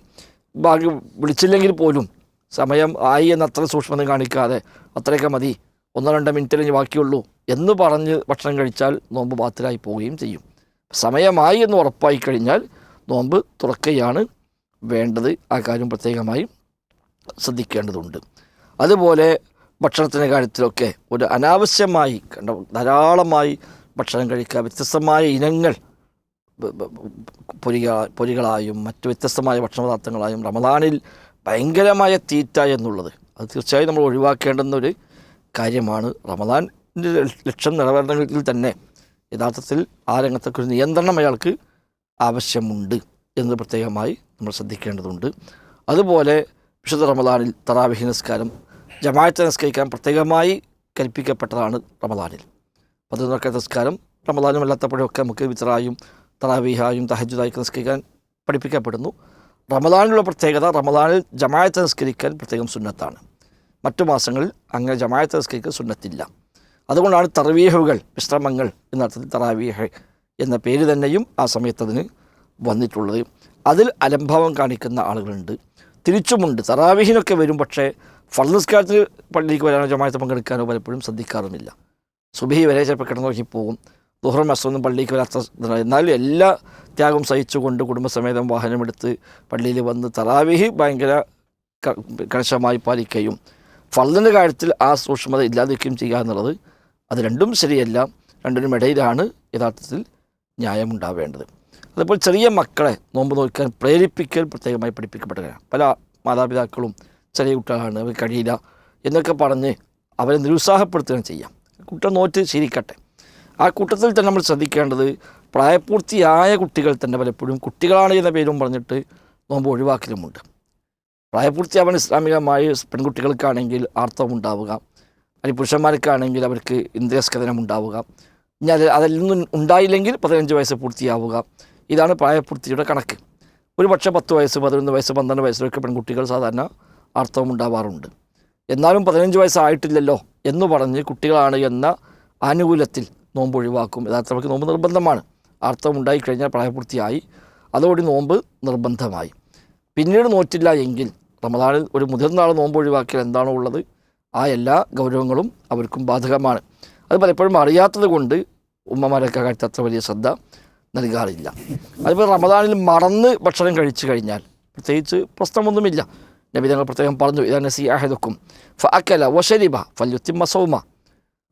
ബാക്കി വിളിച്ചില്ലെങ്കിൽ പോലും സമയം ആയി എന്ന് അത്ര സൂക്ഷ്മത കാണിക്കാതെ അത്രയൊക്കെ മതി. ഒന്നോ രണ്ടോ മിനിറ്റിൽ ഇനി ബാക്കിയുള്ളൂ എന്ന് പറഞ്ഞ് ഭക്ഷണം കഴിച്ചാൽ നോമ്പ് ബാത്തിലായി പോവുകയും ചെയ്യും. സമയമായി എന്ന് ഉറപ്പായി കഴിഞ്ഞാൽ നോമ്പ് തുറക്കുകയാണ് വേണ്ടത്. ആ കാര്യം പ്രത്യേകമായി ശ്രദ്ധിക്കേണ്ടതുണ്ട്. അതുപോലെ ഭക്ഷണത്തിന്റെ കാര്യത്തിലൊക്കെ ഒരു അനാവശ്യമായി കണ്ട? ധാരാളമായി ഭക്ഷണം കഴിക്കുക വ്യത്യസ്തമായ ഇനങ്ങൾ പൊരിക പൊരികളായും മറ്റ് വ്യത്യസ്തമായ ഭക്ഷണ പദാർത്ഥങ്ങളായും റമദാനിൽ ഭയങ്കരമായ തീറ്റ എന്നുള്ളത്. അത് തീർച്ചയായും നമ്മൾ ഒഴിവാക്കേണ്ടുന്ന ഒരു കാര്യമാണ് റമദാന്റെ ലക്ഷ്യം നിറവേറണമെങ്കിൽ തന്നെ യഥാർത്ഥത്തിൽ ആ രംഗത്തൊക്കെ ഒരു നിയന്ത്രണം അയാൾക്ക് ആവശ്യമുണ്ട് എന്ന് പ്രത്യേകമായി നമ്മൾ ശ്രദ്ധിക്കേണ്ടതുണ്ട്. അതുപോലെ വിശുദ്ധ റമദാനിൽ തറാവിഹി നിസ്കാരം ജമാഅത്ത് നിസ്കരിക്കാൻ പ്രത്യേകമായി കൽപ്പിക്കപ്പെട്ടതാണ് റമദാനിൽ. പതിനൊക്കെ നിസ്കാരം റമദാനും അല്ലാത്തപ്പോഴൊക്കെ നമുക്ക് വിത്തറായും തറാവീഹായും തഹജുദായി നിസ്കരിക്കാൻ പഠിപ്പിക്കപ്പെടുന്നു. റമദാനിലുള്ള പ്രത്യേകത റമദാനിൽ ജമായത്ത് നിസ്കരിക്കാൻ പ്രത്യേകം സുന്നത്താണ്. മറ്റു മാസങ്ങളിൽ അങ്ങനെ ജമായത്ത് നിസ്കരിക്കൽ സുന്നത്തില്ല. അതുകൊണ്ടാണ് തറവീഹുകൾ വിശ്രമങ്ങൾ എന്നർത്ഥത്തിൽ തറാവീഹ് എന്ന പേര് തന്നെയും ആ സമയത്ത് അതിന് വന്നിട്ടുള്ളത്. അതിൽ അലംഭാവം കാണിക്കുന്ന ആളുകളുണ്ട്. തിരിച്ചുമുണ്ട്. തറാവീഹിനൊക്കെ വരും പക്ഷേ ഫർദസ്കാരത്തിന് പള്ളിയിലേക്ക് വരാനോ ജമായത്ത് പങ്കെടുക്കാനോ പലപ്പോഴും ശ്രദ്ധിക്കാറുമില്ല. സുബഹി വരെ ചിലപ്പോൾ കിടന്നു നോക്കി പോകും ദുഹർ മസൊന്നും പള്ളിക്ക് വരാത്ത. എന്നാലും എല്ലാ ത്യാഗം സഹിച്ചുകൊണ്ട് കുടുംബസമേതം വാഹനമെടുത്ത് പള്ളിയിൽ വന്ന് തറാവിഹി ഭയങ്കര കണിശമായി പാലിക്കുകയും ഫലത്തിന്റെ കാര്യത്തിൽ ആ സൂക്ഷ്മത ഇല്ലാതിരിക്കുകയും ചെയ്യുക എന്നുള്ളത് അത് രണ്ടും ശരിയല്ല രണ്ടിനും ഇടയിലാണ് യഥാർത്ഥത്തിൽ ന്യായമുണ്ടാവേണ്ടത്. അതേപോലെ ചെറിയ മക്കളെ നോമ്പ് നോക്കാൻ പ്രേരിപ്പിക്കൽ പ്രത്യേകമായി പഠിപ്പിക്കപ്പെടുകയാണ് പല മാതാപിതാക്കളും ചെറിയ കുട്ടികളാണ് അവർ കഴിയില്ല എന്നൊക്കെ പറഞ്ഞ് അവരെ നിരുത്സാഹപ്പെടുത്തുകയും ചെയ്യാം. കുട്ടികൾ നോറ്റ് ശീലിക്കട്ടെ. ആ കൂട്ടത്തിൽ തന്നെ നമ്മൾ ശ്രദ്ധിക്കേണ്ടത് പ്രായപൂർത്തിയായ കുട്ടികൾ തന്നെ പലപ്പോഴും കുട്ടികളാണ് എന്ന പേരും പറഞ്ഞിട്ട് നോമ്പ് ഒഴിവാക്കലുമുണ്ട്. പ്രായപൂർത്തിയാവാൻ ഇസ്ലാമികമായ പെൺകുട്ടികൾക്കാണെങ്കിൽ ആർത്തവം ഉണ്ടാവുക അല്ലെങ്കിൽ പുരുഷന്മാർക്കാണെങ്കിൽ അവർക്ക് ഇന്ദ്രിയസ്കലനം ഉണ്ടാവുക ഇനി അത് അതിലൊന്നും ഉണ്ടായില്ലെങ്കിൽ പതിനഞ്ച് വയസ്സ് പൂർത്തിയാവുക. ഇതാണ് പ്രായപൂർത്തിയുടെ കണക്ക്. ഒരു പക്ഷേ പത്ത് വയസ്സ് പതിനൊന്ന് വയസ്സ് പന്ത്രണ്ട് വയസ്സിലൊക്കെ പെൺകുട്ടികൾ സാധാരണ ആർത്തവം ഉണ്ടാവാറുണ്ട് എന്നാലും പതിനഞ്ച് വയസ്സായിട്ടില്ലല്ലോ എന്ന് പറഞ്ഞ് കുട്ടികളാണ് എന്ന ആനുകൂല്യത്തിൽ നോമ്പ് ഒഴിവാക്കും. യഥാർത്ഥമാക്കി നോമ്പ് നിർബന്ധമാണ്. അർത്ഥം ഉണ്ടായിക്കഴിഞ്ഞാൽ പ്രായപൂർത്തിയായി. അതോടെ നോമ്പ് നിർബന്ധമായി. പിന്നീട് നോറ്റില്ല എങ്കിൽ റമദാനിൽ ഒരു മുതിർന്ന ആൾ നോമ്പ് ഒഴിവാക്കിയാൽ എന്താണോ ഉള്ളത്? ആ എല്ലാ ഗൗരവങ്ങളും അവർക്കും ബാധകമാണ്. അത് പലപ്പോഴും അറിയാത്തത് കൊണ്ട് ഉമ്മമാരൊക്കെ കാര്യത്തിൽ അത്ര വലിയ ശ്രദ്ധ നൽകാറില്ല. അതുപോലെ റമദാനിൽ മറന്ന് ഭക്ഷണം കഴിച്ചു കഴിഞ്ഞാൽ പ്രത്യേകിച്ച് പ്രശ്നമൊന്നുമില്ല. നബി തങ്ങൾ പ്രത്യേകം പറഞ്ഞു ഇതാണ് സി അഹദക്കും ഫ അക്കല വഷരിബ ഫല്യുത്തിമ്മ സൗമ.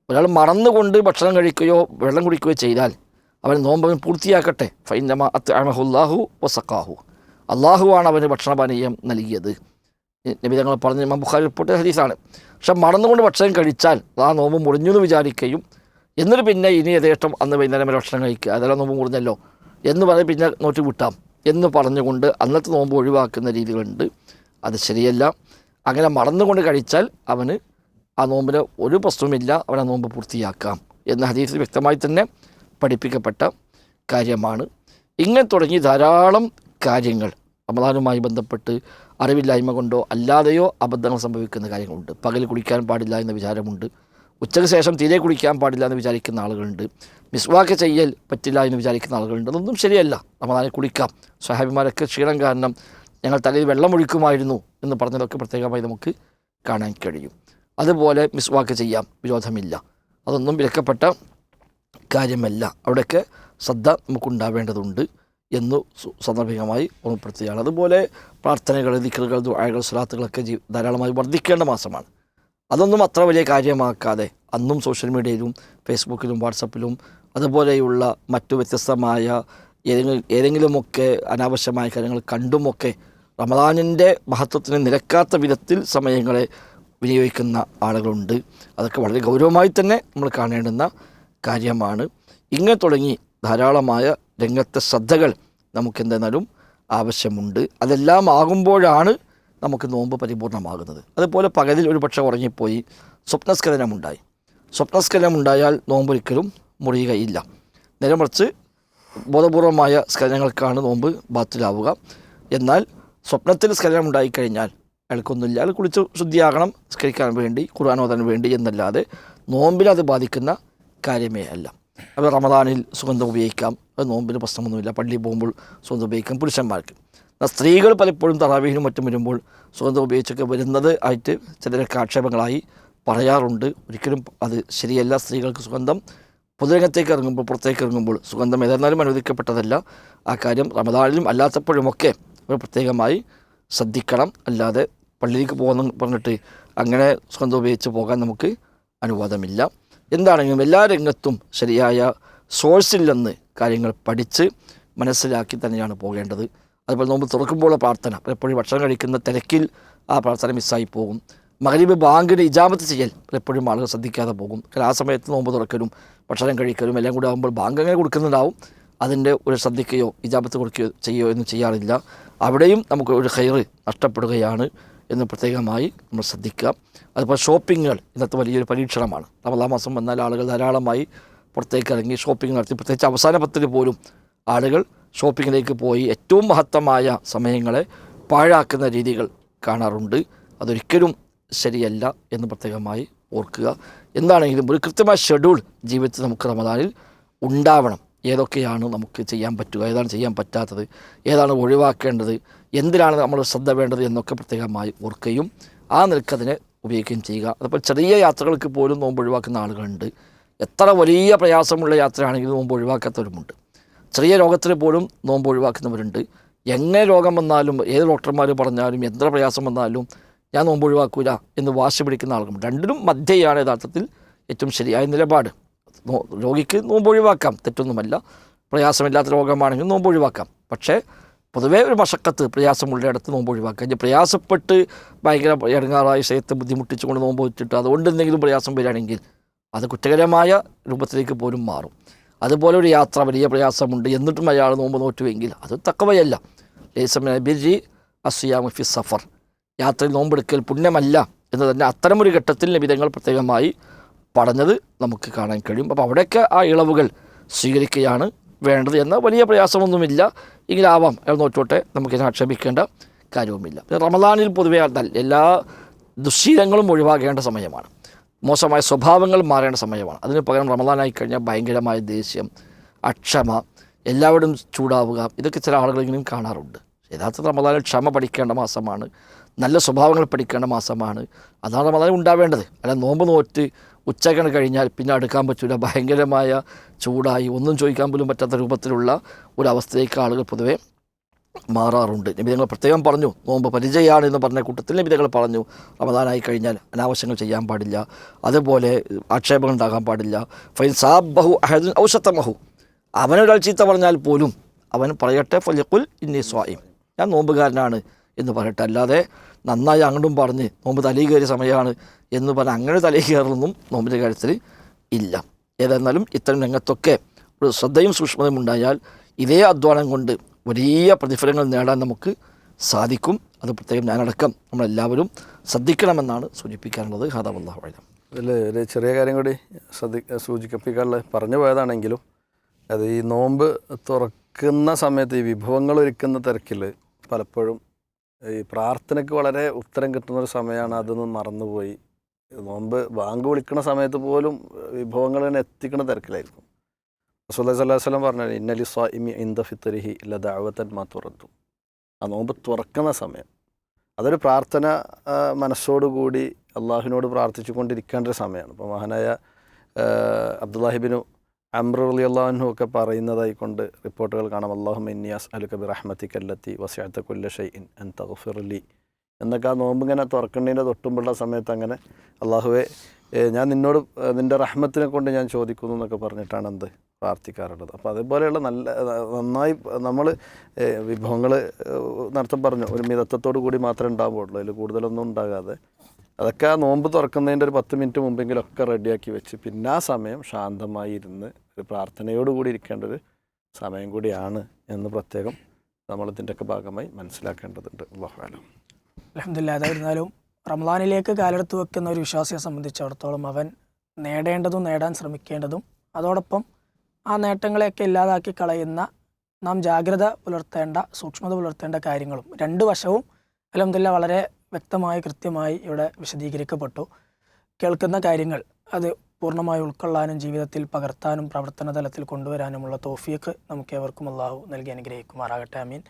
ഒരാൾ മറന്നുകൊണ്ട് ഭക്ഷണം കഴിക്കുകയോ വെള്ളം കുടിക്കുകയോ ചെയ്താൽ അവൻ നോമ്പവൻ പൂർത്തിയാക്കട്ടെ. ഫൈനമ അത്ത് അണഹുല്ലാഹു വസക്കാഹു അള്ളാഹുവാണ് അവന് ഭക്ഷണപാനീയം നൽകിയത്. നബി തങ്ങൾ പറഞ്ഞ ഇമാം ബുഖാരി ഹദീസാണ്. പക്ഷെ മറന്നുകൊണ്ട് ഭക്ഷണം കഴിച്ചാൽ ആ നോമ്പ് മുറിഞ്ഞു എന്ന് വിചാരിക്കുകയും എന്നിട്ട് പിന്നെ ഇനി യഥേഷ്ടം അന്ന് വൈകുന്നേരം വരെ ഭക്ഷണം കഴിക്കുക. അതെല്ലാം നോമ്പ് മുറിഞ്ഞല്ലോ എന്ന് പറഞ്ഞ് പിന്നെ നോറ്റ് വിട്ടാം എന്ന് പറഞ്ഞുകൊണ്ട് അന്നത്തെ നോമ്പ് ഒഴിവാക്കുന്ന രീതികളുണ്ട്. അത് ശരിയല്ല. അങ്ങനെ മറന്നുകൊണ്ട് കഴിച്ചാൽ അവന് ആ നോമ്പിന് ഒരു പ്രശ്നവുമില്ല അവൻ ആ നോമ്പ് പൂർത്തിയാക്കാം എന്ന ഹദീസിൽ വ്യക്തമായി തന്നെ പഠിപ്പിക്കപ്പെട്ട കാര്യമാണ്. ഇങ്ങനെ തുടങ്ങി ധാരാളം കാര്യങ്ങൾ റമദാനുമായി ബന്ധപ്പെട്ട് അറിവില്ലായ്മ കൊണ്ടോ അല്ലാതെയോ അബദ്ധങ്ങൾ സംഭവിക്കുന്ന കാര്യങ്ങളുണ്ട്. പകൽ കുടിക്കാൻ പാടില്ല എന്ന വിചാരമുണ്ട്. ഉച്ചയ്ക്ക് ശേഷം തീരെ കുടിക്കാൻ പാടില്ല എന്ന് വിചാരിക്കുന്ന ആളുകളുണ്ട്. മിസ്വാക്ക് ചെയ്യൽ പറ്റില്ല എന്ന് വിചാരിക്കുന്ന ആളുകളുണ്ട്. അതൊന്നും ശരിയല്ല. റമദാനെ കുടിക്കാം സ്വഹാബിമാരൊക്കെ ക്ഷീണം കാരണം ഞങ്ങൾ തലയിൽ വെള്ളം ഒഴിക്കുമായിരുന്നു എന്ന് പറഞ്ഞതൊക്കെ പ്രത്യേകമായി നമുക്ക് കാണാൻ കഴിയും. അതുപോലെ മിസ്വാക്ക് ചെയ്യാം വിരോധമില്ല. അതൊന്നും വിലക്കപ്പെട്ട കാര്യമല്ല. അവിടെയൊക്കെ ശ്രദ്ധ നമുക്കുണ്ടാവേണ്ടതുണ്ട് എന്ന് സന്ദർഭികമായി ഓർമ്മപ്പെടുത്തുകയാണ്. അതുപോലെ പ്രാർത്ഥനകൾ ദിക്കറുകൾ ദുആകൾ സ്വലാത്തുകളൊക്കെ ധാരാളമായി വർദ്ധിക്കേണ്ട മാസമാണ്. അതൊന്നും അത്ര വലിയ കാര്യമാക്കാതെ അന്നും സോഷ്യൽ മീഡിയയിലും ഫേസ്ബുക്കിലും വാട്സപ്പിലും അതുപോലെയുള്ള മറ്റു വ്യത്യസ്തമായ ഏതെങ്കിലും ഏതെങ്കിലുമൊക്കെ അനാവശ്യമായ കാര്യങ്ങൾ കണ്ടുമൊക്കെ റമദാനിന്റെ മഹത്വത്തിന് നിരക്കാത്ത വിധത്തിൽ സമയങ്ങളെ വിനിയോഗിക്കുന്ന ആളുകളുണ്ട്. അതൊക്കെ വളരെ ഗൗരവമായി തന്നെ നമ്മൾ കാണേണ്ടുന്ന കാര്യമാണ്. ഇങ്ങനെ തുടങ്ങി ധാരാളമായ രംഗത്തെ ശ്രദ്ധകൾ നമുക്ക് എന്തെന്നാലും ആവശ്യമുണ്ട്. അതെല്ലാം ആകുമ്പോഴാണ് നമുക്ക് നോമ്പ് പരിപൂർണമാകുന്നത്. അതുപോലെ പകലിൽ ഒരു പക്ഷേ ഉറങ്ങിപ്പോയി സ്വപ്നസ്ഖലനമുണ്ടായി. സ്വപ്നസ്ഖലനമുണ്ടായാൽ നോമ്പൊരിക്കലും മുറിയുകയില്ല. നിലമറിച്ച് മറിച്ച് ബോധപൂർവമായ സ്ഖലനങ്ങൾക്കാണ് നോമ്പ് ബാത്തിലാവുക. എന്നാൽ സ്വപ്നത്തിൽ സ്ഖലനം ഉണ്ടായിക്കഴിഞ്ഞാൽ അയാൾക്കൊന്നുമില്ല അയാൾ കുളിച്ച് ശുദ്ധിയാകണം സ്കരിക്കാൻ വേണ്ടി ഖുർആൻ ഓതാൻ വേണ്ടി എന്നല്ലാതെ നോമ്പിൽ അത് ബാധിക്കുന്ന കാര്യമേ അല്ല. അത് റമദാനിൽ സുഗന്ധം ഉപയോഗിക്കാം. അത് നോമ്പിന് പ്രശ്നമൊന്നുമില്ല. പള്ളിയിൽ പോകുമ്പോൾ സുഗന്ധം ഉപയോഗിക്കാം പുരുഷന്മാർക്ക്. എന്നാൽ സ്ത്രീകൾ പലപ്പോഴും തറാവീഹിനും മറ്റും വരുമ്പോൾ സുഗന്ധം ഉപയോഗിച്ചൊക്കെ വരുന്നത് ആയിട്ട് ചിലരൊക്കെ ആക്ഷേപങ്ങളായി പറയാറുണ്ട്. ഒരിക്കലും അത് ശരിയല്ല. സ്ത്രീകൾക്ക് സുഗന്ധം പൊതുരംഗത്തേക്ക് ഇറങ്ങുമ്പോൾ പുറത്തേക്ക് ഇറങ്ങുമ്പോൾ സുഗന്ധം ഏതായിരുന്നാലും അനുവദിക്കപ്പെട്ടതല്ല. ആ കാര്യം റമദാനിലും അല്ലാത്തപ്പോഴുമൊക്കെ പ്രത്യേകമായി ശ്രദ്ധിക്കണം. അല്ലാതെ പള്ളിയിലേക്ക് പോകാമെന്ന് പറഞ്ഞിട്ട് അങ്ങനെ സ്വന്തം ഉപയോഗിച്ച് പോകാൻ നമുക്ക് അനുവാദമില്ല. എന്താണെങ്കിലും എല്ലാ രംഗത്തും ശരിയായ സോഴ്സിൽ നിന്ന് കാര്യങ്ങൾ പഠിച്ച് മനസ്സിലാക്കി തന്നെയാണ് പോകേണ്ടത്. അതുപോലെ നോമ്പ് തുറക്കുമ്പോഴുള്ള പ്രാർത്ഥന പലപ്പോഴും ഭക്ഷണം കഴിക്കുന്ന തിരക്കിൽ ആ പ്രാർത്ഥന മിസ്സായി പോകും. മകരീബ് ബാങ്കിന് ഇജാമത്ത് ചെയ്യൽ പലപ്പോഴും ആളുകൾ ശ്രദ്ധിക്കാതെ പോകും. കാരണം ആ സമയത്ത് നോമ്പ് തുറക്കലും ഭക്ഷണം കഴിക്കലും എല്ലാം കൂടി ആകുമ്പോൾ ബാങ്ക് അങ്ങനെ കൊടുക്കുന്നുണ്ടാവും. അതിന്റെ ഒരു ശ്രദ്ധിക്കുകയോ ഇജാമത്ത് കൊടുക്കുകയോ ചെയ്യുകയോ ഒന്നും ചെയ്യാറില്ല. അവിടെയും നമുക്ക് ഒരു ഹൈറ് നഷ്ടപ്പെടുകയാണ്. എന്ന് പ്രത്യേകമായി നമ്മൾ ശ്രദ്ധിക്കുക. അതുപോലെ ഷോപ്പിങ്ങുകൾ ഇന്നത്തെ വലിയൊരു പരീക്ഷണമാണ്. റമദാ മാസം വന്നാൽ ആളുകൾ ധാരാളമായി പുറത്തേക്ക് ഇറങ്ങി ഷോപ്പിംഗ് നടത്തി. പ്രത്യേകിച്ച് അവസാന പത്തിൽ പോലും ആളുകൾ ഷോപ്പിങ്ങിലേക്ക് പോയി ഏറ്റവും മഹത്തമായ സമയങ്ങളെ പാഴാക്കുന്ന രീതികൾ കാണാറുണ്ട്. അതൊരിക്കലും ശരിയല്ല എന്ന് പ്രത്യേകമായി ഓർക്കുക. എന്താണെങ്കിലും ഒരു കൃത്യമായ ഷെഡ്യൂൾ ജീവിതത്തിൽ നമുക്ക് റമദാനിൽ ഉണ്ടാവണം. ഏതൊക്കെയാണ് നമുക്ക് ചെയ്യാൻ പറ്റുക? ഏതാണ് ചെയ്യാൻ പറ്റാത്തത്? ഏതാണ് ഒഴിവാക്കേണ്ടത്? എന്തിനാണ് നമ്മൾ ശ്രദ്ധ വേണ്ടത് എന്നൊക്കെ പ്രത്യേകമായി ഓർക്കുകയും ആ നിൽക്കതിനെ ഉപയോഗിക്കുകയും ചെയ്യുക. അതിപ്പോൾ ചെറിയ യാത്രകൾക്ക് പോലും നോമ്പ് ഒഴിവാക്കുന്ന ആളുകളുണ്ട്. എത്ര വലിയ പ്രയാസമുള്ള യാത്രയാണെങ്കിലും നോമ്പ് ഒഴിവാക്കാത്തവരുമുണ്ട്. ചെറിയ രോഗത്തിന് പോലും നോമ്പ് ഒഴിവാക്കുന്നവരുണ്ട്. എങ്ങനെ രോഗം വന്നാലും ഏത് ഡോക്ടർമാർ പറഞ്ഞാലും എത്ര പ്രയാസം വന്നാലും ഞാൻ നോമ്പ് ഒഴിവാക്കൂല എന്ന് വാശി പിടിക്കുന്ന ആളുകളുണ്ട്. രണ്ടിലും മധ്യയാണ് യഥാർത്ഥത്തിൽ ഏറ്റവും ശരിയായ നിലപാട്. രോഗിക്ക് നോമ്പ് ഒഴിവാക്കാം. തെറ്റൊന്നുമല്ല. പ്രയാസമില്ലാത്ത രോഗമാണെങ്കിൽ നോമ്പ് ഒഴിവാക്കാം. പക്ഷേ പൊതുവേ ഒരു മഷക്കത്ത് പ്രയാസമുള്ള ഇടത്ത് നോമ്പ് ഒഴിവാക്കുക. ഇനി പ്രയാസപ്പെട്ട് ഭയങ്കര ഇടങ്ങാറായി ശരീരത്തെ ബുദ്ധിമുട്ടിച്ചുകൊണ്ട് നോമ്പ് വെച്ചിട്ട് അതുകൊണ്ട് എന്തെങ്കിലും പ്രയാസം വരികയാണെങ്കിൽ അത് കുറ്റകരമായ രൂപത്തിലേക്ക് പോലും മാറും. അതുപോലെ ഒരു യാത്ര വലിയ പ്രയാസമുണ്ട്. എന്നിട്ടും അയാൾ നോമ്പ് നോറ്റുവെങ്കിൽ അത് തക്കവയല്ല. ലേസമിജി അസിയാമുഫി സഫർ. യാത്രയിൽ നോമ്പെടുക്കൽ പുണ്യമല്ല എന്ന് തന്നെ അത്തരമൊരു ഘട്ടത്തിൽ ലഭിതങ്ങൾ പ്രത്യേകമായി പറഞ്ഞത് നമുക്ക് കാണാൻ കഴിയും. അപ്പോൾ അവിടെയൊക്കെ ആ ഇളവുകൾ സ്വീകരിക്കുകയാണ് വേണ്ടത് എന്ന വലിയ പ്രയാസമൊന്നുമില്ല. ഇങ്ങനാവാം. അയാൾ നോറ്റോട്ടെ നമുക്കിതിനെ ആക്ഷേപിക്കേണ്ട കാര്യവുമില്ല. റമദാനിൽ പൊതുവെ എല്ലാ ദുശ്ശീലങ്ങളും ഒഴിവാകേണ്ട സമയമാണ്. മോശമായ സ്വഭാവങ്ങൾ മാറേണ്ട സമയമാണ്. അതിന് പകരം റമദാനായി കഴിഞ്ഞാൽ ഭയങ്കരമായ ദേഷ്യം അക്ഷമ എല്ലാവരും ചൂടാവുക ഇതൊക്കെ ചില ആളുകളെങ്കിലും കാണാറുണ്ട്. യഥാർത്ഥത്തിൽ റമദാനിൽ ക്ഷമ പഠിക്കേണ്ട മാസമാണ്. നല്ല സ്വഭാവങ്ങൾ പഠിക്കേണ്ട മാസമാണ്. അതാണ് റമദാനിൽ ഉണ്ടാവേണ്ടത്. അല്ല നോമ്പ് നോറ്റ് ഉച്ചക്കണ് കഴിഞ്ഞാൽ പിന്നെ അടുക്കാൻ പറ്റില്ല ഭയങ്കരമായ ചൂടായി. ഒന്നും ചോദിക്കാൻ പോലും പറ്റാത്ത രൂപത്തിലുള്ള ഒരു അവസ്ഥയിലേക്ക് ആളുകൾ പൊതുവേ മാറാറുണ്ട്. നിബിധങ്ങൾ പ്രത്യേകം പറഞ്ഞു. നോമ്പ് പരിചയമാണ് എന്ന് പറഞ്ഞ കൂട്ടത്തിൽ നിബിധകൾ പറഞ്ഞു. റമദാനായി കഴിഞ്ഞാൽ അനാവശ്യങ്ങൾ ചെയ്യാൻ പാടില്ല. അതുപോലെ ആക്ഷേപങ്ങൾ ഉണ്ടാകാൻ പാടില്ല. ഫൈൻ സാബഹു ഔഷധ ഔഷത്തമഹു അവനൊരാൾ ചീത്ത പറഞ്ഞാൽ പോലും അവൻ പറയട്ടെ ഫലിക്കുൽ ഇന്നി സ്വായും. ഞാൻ നോമ്പുകാരനാണ്. എന്ന് പറയട്ടെ അല്ലാതെ നന്നായി അങ്ങോട്ടും പറഞ്ഞ് നോമ്പ് തലയിൽ കയറിയ സമയമാണ് എന്ന് പറഞ്ഞ് അങ്ങനെ തലയിൽ കയറുന്നതും നോമ്പിന്റെ കാര്യത്തിൽ ഇല്ല. ഏതായിരുന്നാലും ഇത്തരം രംഗത്തൊക്കെ ഒരു ശ്രദ്ധയും സൂക്ഷ്മതയും ഉണ്ടായാൽ ഇതേ അധ്വാനം കൊണ്ട് വലിയ പ്രതിഫലങ്ങൾ നേടാൻ നമുക്ക് സാധിക്കും. അത് പ്രത്യേകം ഞാനടക്കം നമ്മളെല്ലാവരും ശ്രദ്ധിക്കണമെന്നാണ് സൂചിപ്പിക്കാനുള്ളത്. ഹാദാവല്ലാഹു വഴി ഇതിൽ ഒരു ചെറിയ കാര്യം കൂടി ശ്രദ്ധി സൂചിപ്പിക്കാനുള്ള പറഞ്ഞു പോയതാണെങ്കിലും അത് ഈ നോമ്പ് തുറക്കുന്ന സമയത്ത് ഈ വിഭവങ്ങൾ ഒരുക്കുന്ന തിരക്കിൽ പലപ്പോഴും ഈ പ്രാർത്ഥനയ്ക്ക് വളരെ ഉത്തരം കിട്ടുന്ന ഒരു സമയമാണ് അതൊന്നും മറന്നുപോയി. നോമ്പ് ബാങ്ക് വിളിക്കുന്ന സമയത്ത് പോലും വിഭവങ്ങൾ തന്നെ എത്തിക്കുന്ന തിരക്കിലായിരുന്നു. റസൂല്ലി സ്വല്ലല്ലാഹു അലൈഹി വസല്ലം പറഞ്ഞു ഇന്നലി സ്വാഇമി ഇന്ദ ഫിത്തരിഹി ഇല്ല ദാവത്തൻ മാ തുറത്തു ആ നോമ്പ് തുറക്കുന്ന സമയം. അതൊരു പ്രാർത്ഥന മനസ്സോടുകൂടി അള്ളാഹുവിനോട് പ്രാർത്ഥിച്ചു കൊണ്ടിരിക്കേണ്ട ഒരു സമയമാണ്. ഇപ്പോൾ മഹാനായ അബ്ദുല്ലാഹിബിനു അമ്ര അലി അള്ളാഹു ഒക്കെ പറയുന്നതായി കൊണ്ട് റിപ്പോർട്ടുകൾ കാണാം. അള്ളാഹു മിന്നിയാസ് അലു കബി റഹ്മത്തി കല്ലത്തി വസ്യാത്ത കുല്ല ഷൈൻ എൻ തഗ്ഫിർലി എന്നൊക്കെ ആ നോമ്പ് ഇങ്ങനെ തുറക്കേണ്ടതിന്റെ തൊട്ടുമ്പുള്ള സമയത്ത് അങ്ങനെ അള്ളാഹുവെ ഞാൻ നിന്നോട് നിന്റെ റഹ്മത്തിനെ കൊണ്ട് ഞാൻ ചോദിക്കുന്നു എന്നൊക്കെ പറഞ്ഞിട്ടാണ് എന്ത് പ്രാർത്ഥിക്കാറുള്ളത്. അപ്പോൾ അതേപോലെയുള്ള നല്ല നന്നായി നമ്മൾ വിഭവങ്ങൾ നടത്തം പറഞ്ഞു. ഒരു മിതത്വത്തോടു കൂടി മാത്രമേ ഉണ്ടാവുള്ളൂ അതിൽ കൂടുതലൊന്നും ഉണ്ടാകാതെ. അതൊക്കെ ആ നോമ്പ് തുറക്കുന്നതിന്റെ ഒരു പത്ത് മിനിറ്റ് മുമ്പെങ്കിലും ഒക്കെ റെഡിയാക്കി വെച്ച് പിന്നെ ആ സമയം ശാന്തമായി ഇരുന്ന് ഒരു പ്രാർത്ഥനയോടുകൂടി ഇരിക്കേണ്ട ഒരു സമയം കൂടിയാണ് എന്ന് പ്രത്യേകം നമ്മളിതിന്റെയൊക്കെ ഭാഗമായി മനസ്സിലാക്കേണ്ടതുണ്ട്. അള്ളാഹുലം അലഹമില്ല അതായിരുന്നാലും റംലാനിലേക്ക് കാലെടുത്ത് വെക്കുന്ന ഒരു വിശ്വാസിയെ സംബന്ധിച്ചിടത്തോളം അവൻ നേടേണ്ടതും നേടാൻ ശ്രമിക്കേണ്ടതും അതോടൊപ്പം ആ നേട്ടങ്ങളെയൊക്കെ ഇല്ലാതാക്കി കളയുന്ന നാം ജാഗ്രത പുലർത്തേണ്ട സൂക്ഷ്മത പുലർത്തേണ്ട കാര്യങ്ങളും രണ്ട് വശവും അലഹമില്ല വളരെ വ്യക്തമായി കൃത്യമായി ഇവിടെ വിശദീകരിക്കപ്പെട്ടു. കേൾക്കുന്ന കാര്യങ്ങൾ അത് പൂർണമായി ഉൾക്കൊള്ളാനും ജീവിതത്തിൽ പകർത്താനും പ്രവർത്തന തലത്തിൽ കൊണ്ടുവരാനുമുള്ള തോഫിയക്ക് നമുക്ക് ഏവർക്കും അള്ളാഹു നൽകി അനുഗ്രഹിക്കുമാറാകട്ടെ. അമീൻ